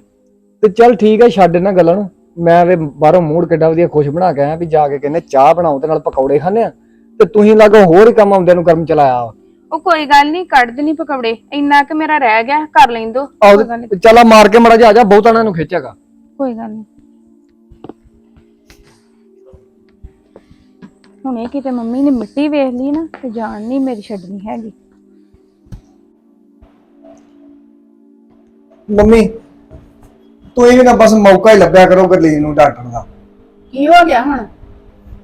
Speaker 5: ਤੇ ਚੱਲ ਠੀਕ ਹੈ ਛੱਡ ਇਹਨਾਂ ਗੱਲਾਂ ਨੂੰ। ਮੈਂ ਵੇ ਬਾਹਰੋਂ ਮੂਡ ਕਿੱਡਾ ਵਧੀਆ ਖੁਸ਼ ਬਣਾ ਕੇ ਆਇਆ ਵੀ ਜਾ ਕੇ ਕਹਿੰਦੇ ਚਾਹ ਬਣਾਓ ਤੇ ਨਾਲ ਪਕੌੜੇ ਖਾਣੇ ਆ। ਤੇ ਤੁਸੀਂ ਲੱਗੋ ਹੋਰ ਹੀ ਕੰਮ ਆਉਂਦੇ ਨੂੰ ਕਰਮ ਚਲਾਇਆ ਵਾ।
Speaker 1: ਉਹ ਕੋਈ ਗੱਲ ਨਹੀਂ ਕੱਢ ਦੇਣੀ ਪਕੌੜੇ। ਇੰਨਾ ਕਿ ਮੇਰਾ ਰਹਿ ਗਿਆ ਕਰ ਲੈਂਦੋ।
Speaker 5: ਤੇ ਚੱਲ ਆ ਮਾਰ ਕੇ ਮੜਾ ਜਾ ਆ ਜਾ ਬਹੁਤਾਂ ਇਹਨਾਂ ਨੂੰ ਖਿੱਚੇਗਾ।
Speaker 1: ਕੋਈ ਗੱਲ ਨਹੀਂ। ਹੁਣੇ ਕਿਤੇ ਮੰਮੀ ਨੇ ਮਿੱਟੀ ਵੇਖ ਲਈ ਨਾ ਤੇ ਜਾਨ ਨਹੀਂ ਮੇਰੀ ਛੱਡਣੀ ਹੈਗੀ।
Speaker 5: ਮੰਮੀ ਤੂੰ ਇਹ ਨਾ ਬਸ ਮੌਕਾ ਹੀ ਲੱਭਿਆ ਕਰੋ ਗਰਲੀਨ ਨੂੰ ਡਾਕਟਰ ਦਾ।
Speaker 2: ਕੀ ਹੋ ਗਿਆ ਹੁਣ?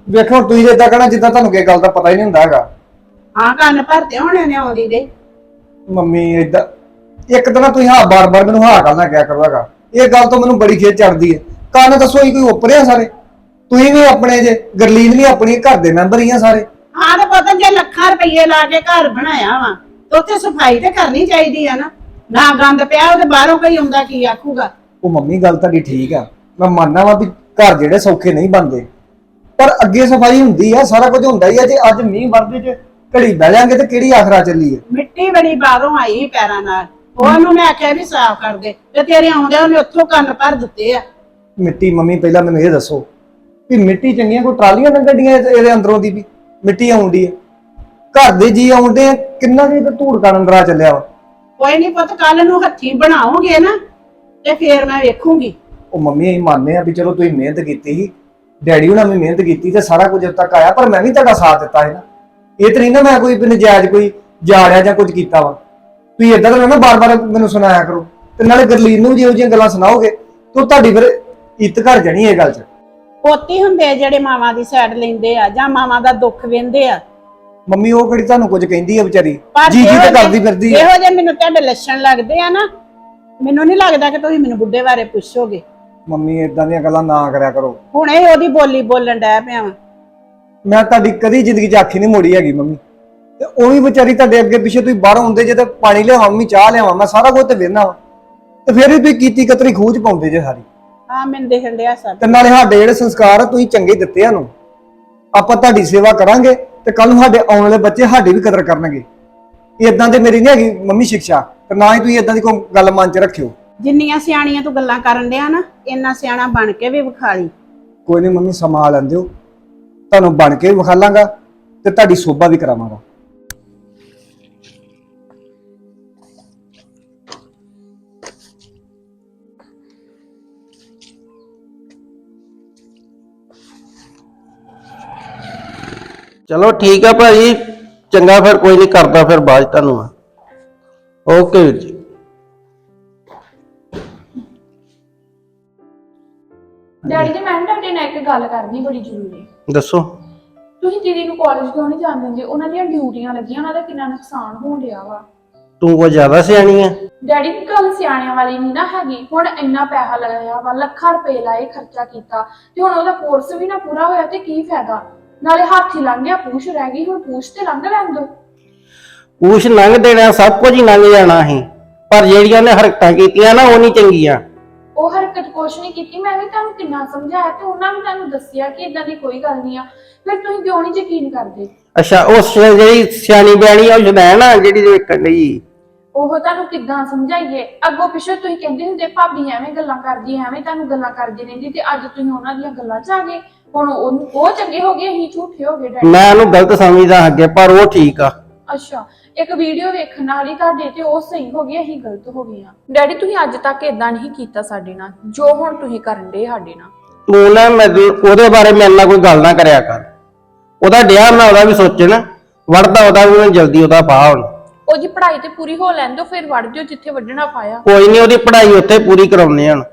Speaker 5: ਵੇਖੋ ਤੁਸੀਂ ਜੇ ਇਦਾਂ ਕਹਿਣਾ ਜਿੱਦਾਂ ਤੁਹਾਨੂੰ ਕਿਸੇ ਗੱਲ ਦਾ ਪਤਾ ਹੀ ਨਹੀਂ ਹੁੰਦਾ ਹੈਗਾ।
Speaker 2: ਹਾਂ ਕੰਨ ਭਰਤੇ ਹੋਣੇ ਨੇ ਆਉਂਦੀ ਦੇ।
Speaker 5: ਮੰਮੀ ਇਦਾਂ ਇੱਕ ਦਿਨ ਤੁਸੀਂ ਹਾਂ ਬਾਰ-ਬਾਰ ਮੈਨੂੰ ਹਾਂ ਗੱਲ ਨਾ ਕਿਹਾ ਕਰੋ ਹੈਗਾ। ਇਹ ਗੱਲ ਤੋਂ ਮੈਨੂੰ ਬੜੀ ਖੇਚ ਚੜਦੀ ਹੈ। ਕੰਨ ਦੱਸੋ ਹੀ ਕੋਈ ਉੱਪਰਿਆ ਸਾਰੇ? ਤੁਸੀਂ ਵੀ ਆਪਣੇ ਜੇ ਗਰਲੀਨ ਵੀ ਆਪਣੀ ਘਰ ਦੇ ਮੈਂਬਰ ਹੀ ਆ ਸਾਰੇ।
Speaker 2: ਹਾਂ ਤੇ ਪਤਾ ਜੇ ਲੱਖਾਂ ਰੁਪਏ ਲਾ ਕੇ ਘਰ ਬਣਾਇਆ ਵਾ ਤੇ ਉੱਥੇ ਸਫ਼ਾਈ ਤੇ ਕਰਨੀ ਚਾਹੀਦੀ ਆ ਨਾ। ਨਾ ਗੰਦ ਪਿਆ ਉਹਦੇ ਬਾਹਰੋਂ ਕੋਈ ਆਉਂਦਾ ਕੀ ਆਖੂਗਾ?
Speaker 5: ਉਹ ਮੰਮੀ ਗੱਲ ਤੁਹਾਡੀ ਠੀਕ ਆ। ਮੈਂ ਮੰਨਦਾ ਵਾਂ ਵੀ ਘਰ ਜਿਹੜੇ ਸੌਖੇ ਨਹੀਂ ਬਣਦੇ। ਪਰ ਅੱਗੇ ਸਫ਼ਾਈ ਹੁੰਦੀ ਆ ਸਾਰਾ ਕੁਝ ਹੁੰਦਾ ਹੀ ਆ। ਜੇ ਅੱਜ ਮੀਂਹ ਵਰਦੇ ਚ ਘੜੀ ਬਹਿ ਜਾਾਂਗੇ ਤੇ ਕਿਹੜੀ ਆਖਰਾ ਚੱਲੀ ਹੈ
Speaker 2: ਮਿੱਟੀ ਬੜੀ ਬਾਹਰੋਂ ਆਈ ਪੈਰਾਂ ਨਾਲ। ਉਹਨੂੰ ਮੈਂ ਆਖਿਆ ਵੀ ਸਾਫ਼ ਕਰ ਦੇ। ਤੇ ਤੇਰੇ ਆਉਂਦਿਆਂ ਉਹਨੇ ਉੱਥੋਂ ਕੰਨ ਭਰ ਦਿੱਤੇ ਆ।
Speaker 5: ਮਿੱਟੀ ਮੰਮੀ ਪਹਿਲਾਂ ਮੈਨੂੰ ਇਹ ਦੱਸੋ ਵੀ ਮਿੱਟੀ ਚੰਗੀਆਂ ਕੋਈ ਟਰਾਲੀਆਂ ਨਾ ਗੱਡੀਆਂ ਇਹਦੇ ਅੰਦਰੋਂ ਦੀ ਵੀ? ਮਿੱਟੀ ਆਉਂਦੀ ਹੈ ਘਰ ਦੇ ਜੀ ਆਉਂਦੇ ਆ ਕਿੰਨਾ ਵੀ ਤੇ ਧੂੜ ਕਰਨ ਅੰਦਰਾ ਚੱਲਿਆ ਵਾ?
Speaker 2: ਕੋਈ ਨਹੀਂ ਪੁੱਤ ਕੱਲ ਨੂੰ ਹੱਥੀਂ ਬਣਾਓਗੇ ਨਾ ਤੇ ਫੇਰ ਮੈਂ ਵੇਖੂੰਗੀ।
Speaker 5: ਉਹ ਮੰਮੀ ਅਸੀਂ ਮੰਨਦੇ ਆ ਵੀ ਚਲੋ ਤੁਸੀਂ ਮਿਹਨਤ ਕੀਤੀ ਸੀ। ਡੈਡੀ ਉਹਨਾਂ ਵੀ ਮਿਹਨਤ ਕੀਤੀ ਤੇ ਸਾਰਾ ਕੁਝ ਇੱਥੇ ਤੱਕ ਆਇਆ ਪਰ ਮੈਂ ਵੀ ਤੁਹਾਡਾ ਸਾਥ ਦਿੱਤਾ ਹੈ ਨਾ। ਇਹ ਤਾਂ ਨਹੀਂ ਨਾ ਮੈਂ ਕੋਈ ਨਜਾਇਜ਼ ਕੋਈ ਜਾੜਿਆ ਜਾਂ ਕੁਝ ਕੀਤਾ ਵਾ। ਤੁਸੀਂ ਇਦਾਂ ਤਾਂ ਨਾ ਬਾਰ-ਬਾਰ ਮੈਨੂੰ ਸੁਣਾਇਆ ਕਰੋ। ਤੇ ਨਾਲੇ ਗਰਲੀਨ ਨੂੰ ਜਿਹੋ ਜਿਹੀਆਂ ਗੱਲਾਂ ਸੁਣਾਓਗੇ ਤੇ ਤੁਹਾਡੀ ਫਿਰ ਇੱਤ ਘਰ ਜਣੀ ਇਹ ਗੱਲ 'ਚ।
Speaker 2: ਪੋਤੀ ਹੁੰਦੇ ਆ ਜਿਹੜੇ ਮਾਵਾਂ ਦੀ ਸਾਈਡ ਲੈਂਦੇ ਆ ਜਾਂ ਮਾਵਾਂ ਦਾ ਦੁੱਖ ਵੇਂਦੇ ਆ
Speaker 5: ਮੰਮੀ ਉਹ ਕਿਹੜੀ ਤੁਹਾਨੂੰ ਕੁਝ ਕਹਿੰਦੀ ਆ ਵਿਚਾਰੀ?
Speaker 2: ਪਰ
Speaker 5: ਜੀ ਜੀ
Speaker 2: ਇਹੋ
Speaker 5: ਤੇ
Speaker 2: ਜਿਹੇ-
Speaker 5: ਕਰਦੀ ਫਿਰਦੀ ਆ।
Speaker 2: ਇਹੋ ਜਿਹੇ ਮੈਨੂੰ ਤੁਹਾਡੇ ਲੱਛਣ ਲੱਗਦੇ ਆ ਨਾ ਮੈਨੂੰ ਨਹੀਂ ਲੱਗਦਾ ਕਿ ਤੁਸੀਂ ਮੈਨੂੰ ਬੁੱਢੇ ਬਾਰੇ ਪੁੱਛੋਗੇ।
Speaker 5: ਮੰਮੀ ਇਦਾਂ ਦੀਆਂ ਗੱਲਾਂ ਨਾ ਕਰਿਆ ਕਰੋ।
Speaker 2: ਹੁਣੇ ਉਹਦੀ ਬੋਲੀ ਬੋਲਣ ਡੈ ਪਿਆ ਵਾਂ।
Speaker 5: ਮੈਂ ਤੁਹਾਡੀ ਕਦੀ ਜ਼ਿੰਦਗੀ 'ਚ ਆਖੀ ਨਹੀਂ ਮੋੜੀ ਹੈਗੀ ਮੰਮੀ। ਤੇ ਉਹ ਵੀ ਵਿਚਾਰੀ ਤੁਹਾਡੇ ਅੱਗੇ ਪਿੱਛੇ ਤੁਸੀਂ ਬਾਹਰੋਂ ਹੁੰਦੇ ਜੇ ਤੇ ਪਾਣੀ ਲਿਆਵਾਂ ਮੰਮੀ ਚਾਹ ਲਿਆਵਾਂ ਮੈਂ ਸਾਰਾ ਕੁਝ ਤੇ ਵੇਖਣਾ ਵਾ। ਤੇ ਫਿਰ ਵੀ ਤੁਸੀਂ ਕੀਤੀ ਕਤਰੀ ਖੂਜ ਪਾਉਂਦੇ ਜੇ ਸਾਰੀ।
Speaker 2: ਆ ਮੈਨੂੰ ਦੇਖਣ ਡਿਆ ਸਭ।
Speaker 5: ਤੇ ਨਾਲੇ ਸਾਡੇ ਜਿਹੜੇ ਸੰਸਕਾਰ ਆ ਤੁਸੀਂ ਚੰਗੇ ਦਿੱਤੇ ਆ ਨੂੰ ਆਪਾਂ ਤੁਹਾਡੀ ਸੇਵਾ ਕਰਾਂਗੇ। ਤੇ ਕੱਲ ਨੂੰ ਸਾਡੇ ਆਉਣ ਵਾਲੇ ਬੱਚੇ ਸਾਡੀ ਵੀ ਕਦਰ ਕਰਨਗੇ। ਇਦਾਂ ਤੇ ਮੇਰੀ ਨਹੀਂ ਹੈਗੀ ਮੰਮੀ ਸਿੱਖਿਆ ਤੇ ਨਾ ਹੀ ਤੁਸੀਂ ਇਦਾਂ ਦੀ ਕੋਈ ਗੱਲ ਮਨ 'ਚ ਰੱਖਿਓ।
Speaker 2: ਜਿੰਨੀਆਂ ਸਿਆਣੀਆਂ ਤੂੰ ਗੱਲਾਂ ਕਰਨ ਡਿਆ ਨਾ ਇੰਨਾ ਸਿਆਣਾ ਬਣ ਕੇ ਵੀ ਵਿਖਾ ਲਈ।
Speaker 5: ਕੋਈ ਨਹੀਂ ਮੰਮੀ ਸਮਾ ਲੈਂਦੇ ਹੋ ਤੁਹਾਨੂੰ ਬਣ ਕੇ ਵਿਖਾ ਲਾਂਗਾ ਤੇ ਤੁਹਾਡੀ ਸੋਭਾ ਵੀ ਕਰਾਵਾਂਗਾ।
Speaker 6: ਚਲੋ ਠੀਕ ਆ ਭਾਜੀ। ਚੰਗਾ ਫਿਰ ਕੋਈ ਨਹੀਂ ਕਰਦਾ ਫਿਰ ਬਾਅਦ 'ਚ ਤੁਹਾਨੂੰ ਮੈਂ। ਓਕੇ ਵੀਰ ਜੀ।
Speaker 3: ਡੈਡੀ ਜੀ ਮੈਂ ਨਾ ਤੁਹਾਡੇ ਨਾਲ ਇੱਕ ਗੱਲ ਕਰਨੀ ਬੜੀ ਜ਼ਰੂਰੀ।
Speaker 6: ਦੱਸੋ।
Speaker 3: ਤੁਸੀਂ ਦੀਦੀ ਨੂੰ ਕਾਲਜ ਕਿਉਂ ਨਹੀਂ ਜਾਣ ਦਿੰਦੇ? ਉਹਨਾਂ ਦੀਆਂ ਡਿਊਟੀਆਂ ਲੱਗੀਆਂ ਉਹਨਾਂ ਦਾ ਕਿੰਨਾ ਨੁਕਸਾਨ ਹੋਣ ਡਿਆ ਵਾ।
Speaker 6: ਤੂੰ ਕੋ ਜ਼ਿਆਦਾ ਸਿਆਣੀ ਆ?
Speaker 3: ਡੈਡੀ ਦੀ ਗੱਲ ਸਿਆਣਿਆਂ ਵਾਲੀ ਨਹੀਂ ਨਾ ਹੈਗੀ। ਹੁਣ ਇੰਨਾ ਪੈਸਾ ਲਗਾਇਆ ਵਾ ਲੱਖਾਂ ਰੁਪਏ ਲਾਏ ਖਰਚਾ ਕੀਤਾ ਤੇ ਹੁਣ ਉਹਦਾ ਕੋਰਸ ਵੀ ਨਾ ਪੂਰਾ ਹੋਇਆ ਤੇ ਕੀ ਫਾਇਦਾ? ਨਾਲੇ ਹੱਥ ਹੀ ਲੰਘ ਗਿਆ ਪੂਛ ਰਹਿ ਗਈ ਹੁਣ ਪੂਛ ਤੇ ਲੰਘ ਲੈਣ ਦੋ।
Speaker 6: ਪੂਛ ਲੰਘ ਦੇਣਾ ਸਭ ਕੁਝ ਹੀ ਲੰਘ ਜਾਣਾ ਸੀ। ਪਰ ਜਿਹੜੀਆਂ ਨੇ ਹਰਕਤਾਂ ਕੀਤੀਆਂ ਨਾ ਉਹ ਨਹੀਂ ਚੰਗੀਆਂ।
Speaker 3: ਉਹ ਹਰਕਤ ਕੁਛ ਨਹੀਂ ਕੀਤੀ ਮੈਂ ਵੀ ਤੁਹਾਨੂੰ ਕਿੰਨਾ ਸਮਝਾਇਆ ਤੇ ਉਹਨਾਂ ਵੀ ਤੁਹਾਨੂੰ ਦੱਸਿਆ ਕਿ ਇਦਾਂ ਦੀ ਕੋਈ ਗੱਲ ਨਹੀਂ ਆ। ਫਿਰ ਤੁਸੀਂ ਕਿਉਂ ਨਹੀਂ ਯਕੀਨ ਕਰਦੇ?
Speaker 6: ਅੱਛਾ ਉਸ ਜਿਹੜੀ ਸਿਆਣੀ ਬਿਆਣੀ ਉਹ ਜਦੈਣ ਆ ਜਿਹੜੀ ਵੇਖਣ ਲਈ
Speaker 3: ਉਹ ਤੁਹਾਨੂੰ ਕਿੱਦਾਂ ਸਮਝਾਈਏ? ਅੱਗੋਂ ਪਿੱਛੋਂ ਤੁਸੀਂ ਕਹਿੰਦੇ ਹੁੰਦੇ ਭਾਬੀ ਐਵੇਂ ਗੱਲਾਂ ਕਰਦੀ ਐਵੇਂ ਤੁਹਾਨੂੰ ਗੱਲਾਂ ਕਰਦੀ ਰਹਿੰਦੀ ਤੇ ਅੱਜ ਤੁਸੀਂ ਉਹਨਾਂ ਦੀਆਂ ਗੱਲਾਂ 'ਚ ਆ ਗਏ। ਹੁਣ ਉਹ ਉਹ ਚੰਗੇ ਹੋ ਗਏ ਅਸੀਂ ਝੂਠੇ ਹੋ ਗਏ ਡੈਡੀ।
Speaker 6: ਮੈਂ ਉਹਨੂੰ ਗਲਤ ਸਮਝਦਾ ਅੱਗੇ ਪਰ ਉਹ ਠੀਕ ਆ।
Speaker 3: ਅੱਛਾ ਇੱਕ ਵੀਡੀਓ ਵੇਖਣ ਨਾਲ ਹੀ ਤੁਹਾਡੇ ਤੇ ਉਹ ਸਹੀ ਹੋ ਗਈ ਅਸੀਂ ਗਲਤ ਹੋ ਗਏ ਆ। ਡੈਡੀ ਤੁਸੀਂ ਅੱਜ ਤੱਕ ਇਦਾਂ ਨਹੀਂ ਕੀਤਾ ਸਾਡੇ ਨਾਲ ਜੋ ਹੁਣ ਤੁਸੀਂ ਕਰਨ ਦੇ ਸਾਡੇ ਨਾਲ।
Speaker 6: ਤੂੰ ਨਾ ਮਤਲਬ ਉਹਦੇ ਬਾਰੇ ਮੇਰੇ ਨਾਲ ਕੋਈ ਗੱਲ ਨਾ ਕਰਿਆ ਕਰ। ਉਹਦਾ ਡਿਆ ਮੈਂ ਉਹਦਾ ਵੀ ਸੋਚਣ ਵੜਦਾ ਉਹਦਾ ਵੀ ਮੈਂ ਜਲਦੀ ਉਹਦਾ ਬਾਹ ਹੁਣ।
Speaker 3: ਉਹਦੀ ਪੜ੍ਹਾਈ ਤੇ ਪੂਰੀ ਹੋ ਲੈਣ ਦਿਓ ਫਿਰ ਵੜ ਜਿਓ ਜਿੱਥੇ ਵੱਢਣਾ ਪਾਇਆ।
Speaker 6: ਕੋਈ ਨਹੀਂ ਉਹਦੀ ਪੜ੍ਹਾਈ ਉੱਥੇ ਪੂਰੀ ਕਰਾਉਣੀ ਹੁਣ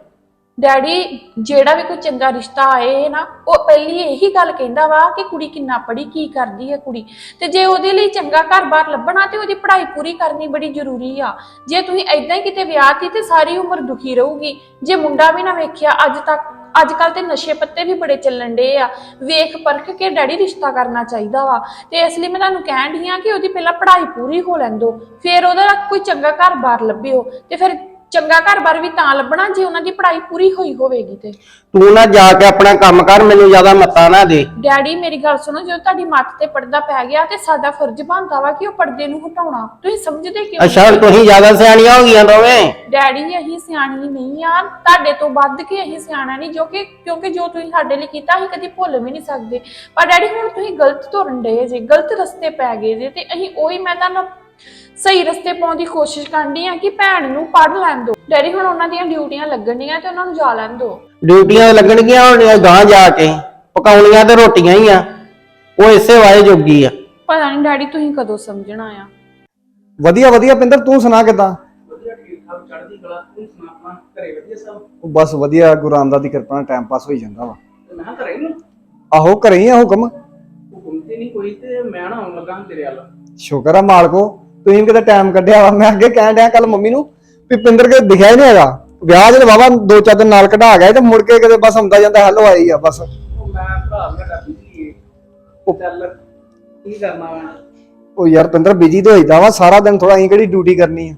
Speaker 3: ਡੈਡੀ, ਜਿਹੜਾ ਵੀ ਕੋਈ ਚੰਗਾ ਰਿਸ਼ਤਾ ਆਏ ਨਾ, ਉਹ ਪਹਿਲੀ ਇਹੀ ਗੱਲ ਕਹਿੰਦਾ ਵਾ ਕਿ ਕੁੜੀ ਕਿੰਨਾ ਪੜ੍ਹੀ, ਕੀ ਕਰਦੀ ਹੈ ਕੁੜੀ। ਤੇ ਜੇ ਉਹਦੇ ਲਈ ਚੰਗਾ ਘਰ-ਬਾਰ ਲੱਭਣਾ ਤੇ ਉਹਦੀ ਪੜ੍ਹਾਈ ਪੂਰੀ ਕਰਨੀ ਬੜੀ ਜ਼ਰੂਰੀ ਆ। ਜੇ ਤੁਸੀਂ ਐਦਾਂ ਹੀ ਕਿਤੇ ਵਿਆਹ ਤੀ ਤੇ ਸਾਰੀ ਉਮਰ ਦੁਖੀ ਰਹੂਗੀ, ਜੇ ਮੁੰਡਾ ਵੀ ਨਾ ਵੇਖਿਆ, ਅੱਜ ਤੱਕ ਅੱਜ ਕੱਲ ਤੇ ਨਸ਼ੇ ਪੱਤੇ ਵੀ ਬੜੇ ਚੱਲਣ ਡੇ ਆ। ਵੇਖ ਪਰਖ ਕੇ ਡੈਡੀ ਰਿਸ਼ਤਾ ਕਰਨਾ ਚਾਹੀਦਾ ਵਾ। ਤੇ ਇਸ ਲਈ ਮੈਂ ਤੁਹਾਨੂੰ ਕਹਿਣ ਡਈ ਆ ਕਿ ਉਹਦੀ ਪਹਿਲਾਂ ਪੜ੍ਹਾਈ ਪੂਰੀ ਹੋ ਲੈਣ ਦਿਓ। ਫਿਰ ਉਹਦਾ ਕੋਈ ਚੰਗਾ ਘਰ-ਬਾਰ ਲੱਭਿਓ। ਤੇ ਫਿਰ ਚੰਗਾ ਘਰ-ਬਾਰ ਵੀ ਤਾਂ ਲੱਭਣਾ ਜੇ ਉਹਨਾਂ ਦੀ ਪੜ੍ਹਾਈ ਪੂਰੀ ਹੋਈ ਹੋਵੇਗੀ ਤੇ।
Speaker 6: ਤੂੰ ਨਾ ਜਾ ਕੇ ਆਪਣਾ ਕੰਮ ਕਰ ਮੈਨੂੰ ਜ਼ਿਆਦਾ ਮੱਤਾ ਨਾ ਦੇ।
Speaker 3: ਡੈਡੀ ਮੇਰੀ ਗੱਲ ਸੁਣੋ ਜਦੋਂ ਤੁਹਾਡੀ ਮੱਤ ਤੇ ਪਰਦਾ ਪੈ ਗਿਆ ਤੇ ਸਾਡਾ ਫਰਜ਼ ਬਣਦਾ ਵਾ ਕਿ ਉਹ ਪਰਦੇ ਨੂੰ ਹਟਾਉਣਾ। ਤੁਸੀਂ ਸਮਝਦੇ ਕਿਉਂ
Speaker 6: ਅੱਛਾ ਹੁਣ ਤੁਸੀਂ ਜ਼ਿਆਦਾ ਸਿਆਣੀਆਂ ਹੋ ਗਈਆਂ ਦੋਵੇਂ?
Speaker 3: ਡੈਡੀ ਅਸੀਂ ਸਿਆਣੀ ਨਹੀਂ ਆ। ਤੁਹਾਡੇ ਤੋਂ ਵੱਧ ਕੇ ਅਸੀਂ ਸਿਆਣਾ ਨਹੀਂ ਜੋ ਕਿ ਕਿਉਂਕਿ ਜੋ ਤੁਸੀਂ ਸਾਡੇ ਲਈ ਕੀਤਾ ਅਸੀਂ ਕਦੀ ਭੁੱਲ ਵੀ ਨਹੀਂ ਸਕਦੇ। ਪਰ ਡੈਡੀ ਹੁਣ ਤੁਸੀਂ ਗਲਤ ਤੁਰਨ ਡਏ ਜੇ ਗਲਤ ਰਸਤੇ ਪੈ ਗਏ ਜੇ ਤੇ ਅਸੀਂ ਉਹੀ ਮੈਂ ਤੁਹਾਨੂੰ ਸਹੀ ਰਸਤੇ ਪਾਉਣ ਦੀ ਕੋਸ਼ਿਸ਼ ਕਰਨੀ ਆ ਕਿ ਭੈਣ ਨੂੰ ਪੜ੍ਹ ਲੈਣ ਦਿਓ। ਡੈਡੀ ਹੁਣ ਉਹਨਾਂ ਦੀਆਂ ਡਿਊਟੀਆਂ ਲੱਗਣੀਆਂ ਤੇ ਉਹਨਾਂ ਨੂੰ ਜਾ ਲੈਣ ਦਿਓ।
Speaker 6: ਡਿਊਟੀਆਂ ਲੱਗਣਗੀਆਂ ਹੁਣ ਗਾਂ ਜਾ ਕੇ ਪਕਾਉਣੀਆਂ ਤੇ ਰੋਟੀਆਂ ਹੀ ਆ। ਉਹ ਇਸੇ ਵਾਏ ਜੋਗੀ ਆ।
Speaker 3: ਪਤਾ ਨਹੀਂ ਡੈਡੀ ਤੁਸੀਂ ਕਦੋਂ ਸਮਝਣਾ ਆ।
Speaker 5: ਵਧੀਆ ਵਧੀਆ ਪਿੰਦਰ ਤੂੰ ਸੁਣਾ ਕਿਦਾਂ? ਉਹ ਬਸ ਵਧੀਆ ਗੁਰੂ ਰਾਮਦਾਸ ਦੀ ਕਿਰਪਾ ਨਾਲ ਟਾਈਮ ਪਾਸ ਹੋਈ ਜਾਂਦਾ ਵਾ।
Speaker 7: ਮੈਂ ਘਰੇ ਨੂੰ?
Speaker 5: ਆਹੋ ਘਰੇ ਹੀ ਆ ਹੁਕਮ।
Speaker 7: ਹੁਕਮ ਤੇ ਨਹੀਂ ਕੋਈ ਤੇ ਮੈਂ ਨਾ ਆਉਣ ਲੱਗਾ ਤੇਰੇ ਵੱਲ।
Speaker 5: ਸ਼ੁਕਰ ਆ ਮਾਲਕੋ। ਤੁਸੀਂ ਕਿਤੇ ਟਾਈਮ ਕੱਢਿਆ ਵਾ। ਮੈਂ ਅੱਗੇ ਕਹਿਣ ਡਿਆ ਕੱਲ ਮੰਮੀ ਨੂੰ ਵੀ ਪਿੰਦਰ ਕੇ ਦਿਖਿਆ ਹੀ ਨਹੀਂ ਹੈਗਾ। ਵਿਆਹ ਜਿਹੜੇ ਵਾਵਾ ਦੋ ਚਾਰ ਦਿਨ ਨਾਲ ਕਢਾ ਗਿਆ ਤੇ ਮੁੜ ਕੇ ਕਿਤੇ ਬਸ ਆਉਂਦਾ ਜਾਂਦਾ ਹੈਲੋ ਆਈ ਆ ਬਸ।
Speaker 7: ਉਹ ਮੈਂ ਭਰਾ ਮੇਰਾ ਬਿਜ਼ੀ ਉਹ ਚੱਲ ਕੀ ਕਰਨਾ ਵਾ
Speaker 5: ਉਹ ਯਾਰ ਪਿੰਦਰ ਬਿਜ਼ੀ ਤੇ ਹੋਈਦਾ ਵਾ ਸਾਰਾ ਦਿਨ ਥੋੜਾ ਅਸੀਂ ਕਿਹੜੀ ਡਿਊਟੀ ਕਰਨੀ ਆ।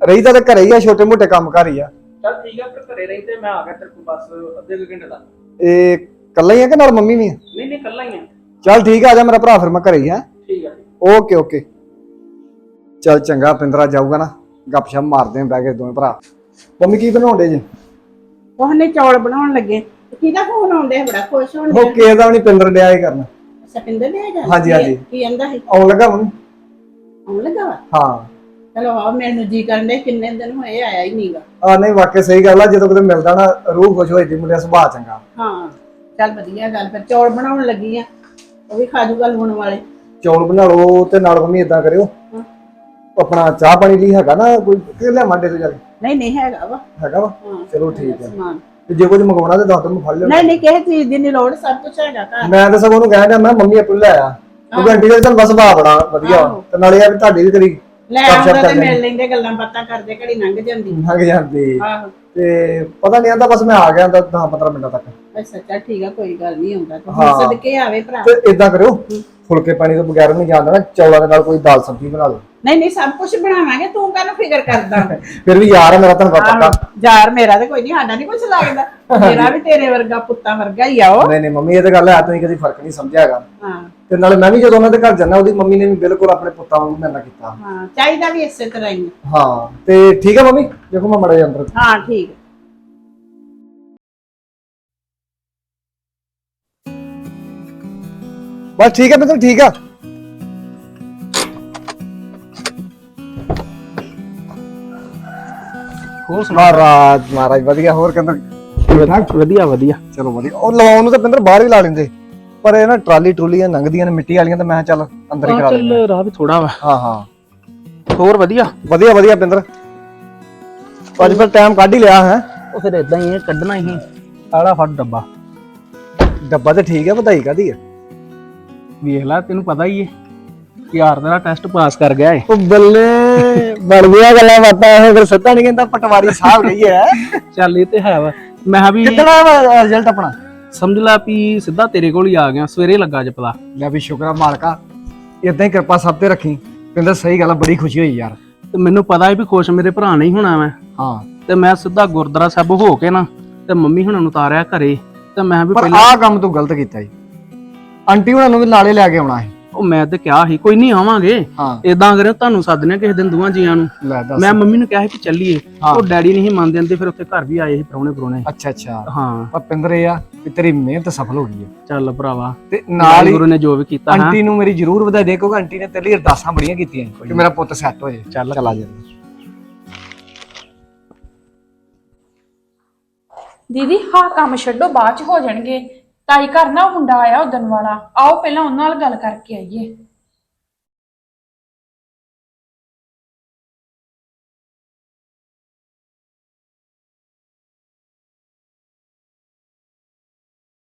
Speaker 5: ਰਹੀਦਾ ਤੇ ਘਰੇ ਹੀ ਆ ਛੋਟੇ ਮੋਟੇ ਕੰਮ ਕਰ ਹੀ ਆ।
Speaker 7: ਚੱਲ ਠੀਕ ਆ ਫਿਰ ਘਰੇ ਰਹੀ ਤੇ ਮੈਂ ਆ ਗਿਆ ਤੇਰੇ ਕੋਲ ਬਸ ਅੱਧੇ ਕੁ ਘੰਟੇ ਦਾ।
Speaker 5: ਇਹ ਕੱਲਾ ਹੀ ਆ ਕਿ ਨਾਲ ਮੰਮੀ ਵੀ ਆ?
Speaker 7: ਨਹੀਂ ਨਹੀਂ ਕੱਲਾ ਹੀ ਆ।
Speaker 5: ਚੱਲ ਠੀਕ ਆ ਆ ਜਾ ਮੇਰਾ ਭਰਾ ਫਿਰ ਮੈਂ ਘਰੇ ਹੀ ਆ।
Speaker 7: ਠੀਕ ਆ।
Speaker 5: ਓਕੇ ਓਕੇ ਚੱਲ ਚੰਗਾ ਪਿੰਦਰਾ ਜਾਊਗਾ ਨਾ ਗੱਪਸ਼ਪ ਮਾਰਦੇ ਆਂ ਬਹਿ ਕੇ ਦੋਵੇਂ ਭਰਾ। ਮੰਮੀ ਕੀ ਬਣਾਉਂਦੇ ਜੀ?
Speaker 2: ਉਹਨੇ ਚੌਲ ਬਣਾਉਣ ਲੱਗੇ। ਕਿਹਦਾ ਫੋਨ ਆਉਂਦੇ ਬੜਾ ਖੁਸ਼ ਹੋਣ
Speaker 5: ਉਹ ਕਿਸੇ ਦਾ ਨਹੀਂ ਪਿੰਦਰ ਡਿਆ ਹੀ ਕਰਨਾ।
Speaker 2: ਸਪਿੰਦਰ ਜਾ
Speaker 5: ਹਾਂਜੀ, ਹਾਂਜੀ।
Speaker 2: ਕੀ ਕਹਿੰਦਾ ਸੀ?
Speaker 5: ਆਉਣ ਲੱਗਾ ਮੰਮੀ
Speaker 2: ਆਉਣ ਲੱਗਾ ਵਾ?
Speaker 5: ਹਾਂ।
Speaker 2: ਚਲੋ ਆ ਮੈਨੂੰ ਜੀ ਕਰਨ ਦੇ ਕਿੰਨੇ ਦਿਨ ਹੋਏ ਆਇਆ ਹੀ ਨਹੀਂਗਾ
Speaker 5: ਆ ਨਹੀਂ ਵਾਕਿਆ ਸਹੀ ਗੱਲ ਆ ਜਦੋਂ ਕਿਤੇ ਮਿਲਦਾ ਨਾ ਰੂਹ ਖੁਸ਼ ਹੋ ਜਾਂਦੀ ਮੁੰਡਿਆ ਸੁਭਾਅ ਚੰਗਾ।
Speaker 2: ਹਾਂ ਚੱਲ ਵਧੀਆ ਗੱਲ ਫਿਰ ਚੌਲ ਬਣਾਉਣ ਲੱਗੀ ਆ। ਉਹ ਵੀ ਖਾ ਜੂਗਾ ਲੂਣ ਵਾਲੇ।
Speaker 5: ਚੌਲ ਬਣਾ ਲਓ ਤੇ ਨਾਲ ਮੰਮੀ ਇਦਾਂ ਕਰਿਓ।
Speaker 2: ਹਾਂ।
Speaker 5: ਆਪਣਾ ਚਾਹ ਪਾਣੀ ਲਈ ਹੈਗਾ ਨਾ ਕੋਈ? ਕਿ ਲਿਆ ਮੰਡੇ ਤੋਂ ਚੱਲ
Speaker 2: ਨਹੀਂ ਨਹੀਂ ਹੈਗਾ ਵਾ।
Speaker 5: ਹੈਗਾ ਵਾ?
Speaker 2: ਹਾਂ
Speaker 5: ਚਲੋ ਠੀਕ ਹੈ।
Speaker 2: ਸਮਾਨ।
Speaker 5: ਤੇ ਜੇ ਕੁਝ ਮੰਗਵਾਉਣਾ ਤੇ ਦੱਸ ਦੋ ਮੈਂ ਫੜ ਲਿਓ
Speaker 2: ਨਹੀਂ ਨਹੀਂ ਕਿਸੇ ਚੀਜ਼ ਦੀ ਨਹੀਂ ਲੋੜ ਸਭ ਕੁਝ ਹੈਗਾ ਘਰ।
Speaker 5: ਮੈਂ ਤਾਂ ਸਗੋਂ ਉਹਨੂੰ ਕਹਿਣ ਡਿਆ ਮੈਂ ਕਿਹਾ ਮੰਮੀ ਆਪੂ ਲੈ ਆ। ਉਹ ਆਂਟੀ ਦਾ ਚੱਲ ਬਸ ਸੁਭਾਅ ਬੜਾ ਵਧੀਆ ਵਾ। ਤੇ ਨਾਲੇ ਆ ਵੀ ਤੁਹਾਡੀ ਵੀ ਕਰੀ
Speaker 2: ਲੈ ਆਉਂਦਾ ਤੇ ਮਿਲ
Speaker 5: ਲੈਂਦੇ।
Speaker 2: ਗੱਲਾਂ ਬਾਤਾਂ ਕਰਦੇ ਘੜੀ ਲੰਘ ਜਾਂਦੀ।
Speaker 5: ਲੰਘ ਜਾਂਦੀ।
Speaker 2: ਆਹੋ।
Speaker 5: ਤੇ ਪਤਾ ਨਹੀਂ ਆਂਦਾ ਬਸ ਮੈਂ ਆ ਗਿਆ ਤਾਂ 10 15 ਮਿੰਟਾਂ ਤੱਕ।
Speaker 2: ਅੱਛਾ ਚੱਲ ਠੀਕ ਆ ਕੋਈ ਗੱਲ ਨਹੀਂ ਹੁੰਦਾ ਤੂੰ। ਸਦਕੇ ਆਵੇ ਭਰਾ।
Speaker 5: ਤੇ ਇਦਾਂ ਕਰਿਓ। ਫੁਲਕੇ ਪਾਣੀ ਤੋਂ ਬਗੈਰ ਨਹੀਂ ਜਾਂਦਾ ਨਾ ਚੌਲਾਂ ਦੇ ਨਾਲ ਕੋਈ ਦਾਲ ਸਬਜ਼ੀ ਬਣਾ ਲਓ।
Speaker 2: ਨਹੀਂ ਨਹੀਂ ਸਭ ਕੁਝ ਬਣਾਵਾਂਗੇ ਤੂੰ ਕਾਹਨੂੰ ਫਿਕਰ ਕਰਦਾ?
Speaker 5: ਫਿਰ ਵੀ ਯਾਰ ਆ ਮੇਰਾ ਤੁਹਾਨੂੰ ਪਤਾ
Speaker 2: ਆਹੋ, ਯਾਰ ਮੇਰਾ ਤੇ ਕੋਈ ਨਹੀਂ ਸਾਡਾ ਨਹੀਂ ਕੁਝ ਲੱਗਦਾ। ਮੇਰਾ ਵੀ ਤੇਰੇ ਵਰਗਾ ਪੁੱਤਾਂ ਵਰਗਾ ਹੀ ਆ ਉਹ।
Speaker 5: ਨਹੀਂ ਨਹੀਂ ਮੰਮੀ ਇਹ ਤਾਂ ਗੱਲ ਹੈ ਤੁਸੀਂ ਕਦੀ ਫ਼ਰਕ ਨਹੀਂ ਸਮਝਿਆ ਹੈਗਾ।
Speaker 2: ਹਾਂ।
Speaker 5: ਤੇ ਨਾਲੇ ਮੈਂ ਵੀ ਜਦੋਂ ਉਹਨਾਂ ਦੇ ਘਰ ਜਾਂਦਾ ਉਹਦੀ ਮੰਮੀ ਨੇ ਵੀ ਬਿਲਕੁਲ ਆਪਣੇ ਪੁੱਤਾਂ ਵਾਂਗੂ ਮੇਰੇ ਨਾਲ ਕੀਤਾ।
Speaker 2: ਹਾਂ ਚਾਹੀਦਾ ਵੀ ਇਸੇ ਤਰ੍ਹਾਂ ਹੀ ਆ।
Speaker 5: ਹਾਂ ਤੇ ਠੀਕ ਹੈ ਮੰਮੀ? ਦੇਖੋ ਮੈਂ ਮੜਾ ਅੰਦਰ।
Speaker 2: ਹਾਂ ਠੀਕ। ਆ।
Speaker 5: ਬਸ ਠੀਕ ਹੈ ਮਿੱਤਰ ਠੀਕ ਆ। ਹੋਰ ਸੁਣਾ। ਰਾਜ ਮਹਾਰਾਜ ਵਧੀਆ ਹੋਰ ਕਹਿੰਦਾ
Speaker 7: ਵਧੀਆ ਵਧੀਆ।
Speaker 5: ਚਲੋ ਵਧੀਆ। ਉਹ ਲਵਾਉਣ ਨੂੰ ਤਾਂ ਪਿੰਦਰ ਬਾਹਰ ਵੀ ਲਾ ਲੈਂਦੇ। ਪਰ ਇਹ ਨਾ ਟਰਾਲੀ ਟਰੂਲੀਆਂ ਲੰਘਦੀਆਂ ਨੇ ਮਿੱਟੀ ਵਾਲੀਆਂ ਤਾਂ ਮੈਂ ਕਿਹਾ ਚੱਲ ਅੰਦਰ ਹੀ ਕਰਾ ਲੈਂਦੇ
Speaker 7: ਚੱਲ ਰਾਹ ਵੀ ਥੋੜਾ ਵਾ।
Speaker 5: ਹਾਂ ਹਾਂ।
Speaker 7: ਹੋਰ ਵਧੀਆ?
Speaker 5: ਵਧੀਆ ਵਧੀਆ ਪਿੰਦਰ ਅੱਜ ਫਿਰ ਟਾਈਮ ਕੱਢ ਹੀ ਲਿਆ ਹੈ।
Speaker 7: ਉਹ ਫਿਰ ਇਦਾਂ ਹੀ ਹੈ ਕੱਢਣਾ ਹੀ ਆਲਾ ਫੜ ਡੱਬਾ।
Speaker 5: ਡੱਬਾ ਤੇ ਠੀਕ ਹੈ ਵਧਾਈ ਕਾਦੀ ਹੈ?
Speaker 7: ਵੇਖ ਲੈ ਤੈਨੂੰ ਪਤਾ ਹੀ ਹੈ ਯਾਰ ਦਾ ਟੈਸਟ ਪਾਸ ਕਰ ਗਿਆ ਏ।
Speaker 5: ਉਹ ਬੱਲੇ ਬਣ ਗਿਆ ਗੱਲਾਂ ਬਾਤਾਂ ਇਹ ਫਿਰ ਸੱਤਾ ਨਹੀਂ ਕਹਿੰਦਾ ਪਟਵਾਰੀ ਸਾਹਿਬ ਗਈ ਹੈ
Speaker 7: ਚੱਲ ਇਹ ਤੇ ਹੈ ਵਾ। ਮੈਂ ਕਿਹਾ ਵੀ
Speaker 5: ਕਿਤਨਾ ਰਿਜ਼ਲਟ ਆਪਣਾ?
Speaker 7: ਸਮਝ ਲੈ ਵੀ ਸਿੱਧਾ ਤੇਰੇ ਕੋਲ ਹੀ ਆ ਗਿਆ ਸਵੇਰੇ ਲੱਗਾ ਅੱਜ ਪਤਾ
Speaker 5: ਲੈ ਵੀ ਸ਼ੁਕਰ ਮਾਲਕਾ ਇਦਾਂ ਹੀ ਕਿਰਪਾ ਸਭ ਤੇ ਰੱਖੀ। ਕਹਿੰਦਾ ਸਹੀ ਗੱਲ ਆ ਬੜੀ ਖੁਸ਼ੀ ਹੋਈ ਯਾਰ।
Speaker 7: ਤੇ ਮੈਨੂੰ ਪਤਾ ਹੈ ਵੀ ਖੁਸ਼ ਮੇਰੇ ਭਰਾ ਨਹੀਂ ਹੋਣਾ ਮੈਂ
Speaker 5: ਹਾਂ।
Speaker 7: ਤੇ ਮੈਂ ਸਿੱਧਾ ਗੁਰਦੁਆਰਾ ਸਾਹਿਬ ਹੋ ਕੇ ਨਾ ਤੇ ਮੰਮੀ ਹੁਣਾਂ ਨੂੰ ਉਤਾਰਿਆ ਘਰੇ। ਤੇ ਮੈਂ ਵੀ
Speaker 5: ਪਰ
Speaker 7: ਪਹਿਲਾਂ
Speaker 5: ਆਹ ਕੰਮ ਤੂੰ ਗਲਤ ਕੀਤਾ ਜੀ ਆਂਟੀ ਹੁਣਾਂ ਨੂੰ ਵੀ ਨਾਲੇ ਲੈ ਕੇ ਆਉਣਾ ਸੀ।
Speaker 7: ਉਹ ਮੈਂ ਤੇ ਕਿਹਾ ਸੀ ਕੋਈ ਨਹੀਂ ਆਵਾਂਗੇ।
Speaker 5: ਹਾਂ।
Speaker 7: ਇਦਾਂ ਕਰਿਓ ਤੁਹਾਨੂੰ ਸੱਦਨੇ ਕਿਸੇ ਦਿਨ ਦੋਵਾਂ ਜੀਆਂ ਨੂੰ।
Speaker 5: ਲੈ ਦੱਸ।
Speaker 7: ਮੈਂ ਮੰਮੀ ਨੂੰ ਕਿਹਾ ਸੀ ਕਿ ਚੱਲੀਏ।
Speaker 5: ਹਾਂ।
Speaker 7: ਉਹ ਡੈਡੀ ਨਹੀਂ ਸੀ ਮੰਨਦੇ ਹੁੰਦੇ ਫਿਰ ਉੱਥੇ ਘਰ ਵੀ ਆਏ ਸੀ ਪ੍ਰਾਹੁਣੇ ਪ੍ਰਾਹੁਣੇ।
Speaker 5: ਅੱਛਾ ਅੱਛਾ।
Speaker 7: ਹਾਂ।
Speaker 5: ਪਰ ਪਿੰਦਰ ਆ ਕਿ ਤੇਰੀ ਮਿਹਨਤ ਸਫਲ ਹੋ ਗਈ ਹੈ
Speaker 7: ਚੱਲ ਭਰਾਵਾ।
Speaker 5: ਤੇ ਨਾਲ ਹੀ
Speaker 7: ਗੁਰੂ ਨੇ ਜੋ ਵੀ ਕੀਤਾ ਹਾਂ।
Speaker 5: ਆਂਟੀ ਨੂੰ ਮੇਰੀ ਜ਼ਰੂਰ ਵਧਾਈ ਦੇ ਕਿਉਂਕਿ ਆਂਟੀ ਨੇ ਤੇਰੇ ਲਈ ਅਰਦਾਸਾਂ ਬੜੀਆਂ ਕੀਤੀਆਂ ਕਿ ਮੇਰਾ ਪੁੱਤ ਸੈੱਟ ਹੋ ਜਾਏ
Speaker 7: ਚੱਲ
Speaker 5: ਚਲਾ ਜਾ।
Speaker 3: ਦੀਦੀ ਹਾਂ ਕੰਮ ਛੱਡੋ ਬਾਅਦ ਚ ਹੋ ਜਾਣਗੇ। ਤਾਈ ਘਰ ਨਾ ਉਹ ਮੁੰਡਾ ਆਇਆ ਉਦਣ ਵਾਲਾ। ਆਓ ਪਹਿਲਾਂ ਉਹਨਾਂ ਨਾਲ ਗੱਲ ਕਰਕੇ ਆਈਏ।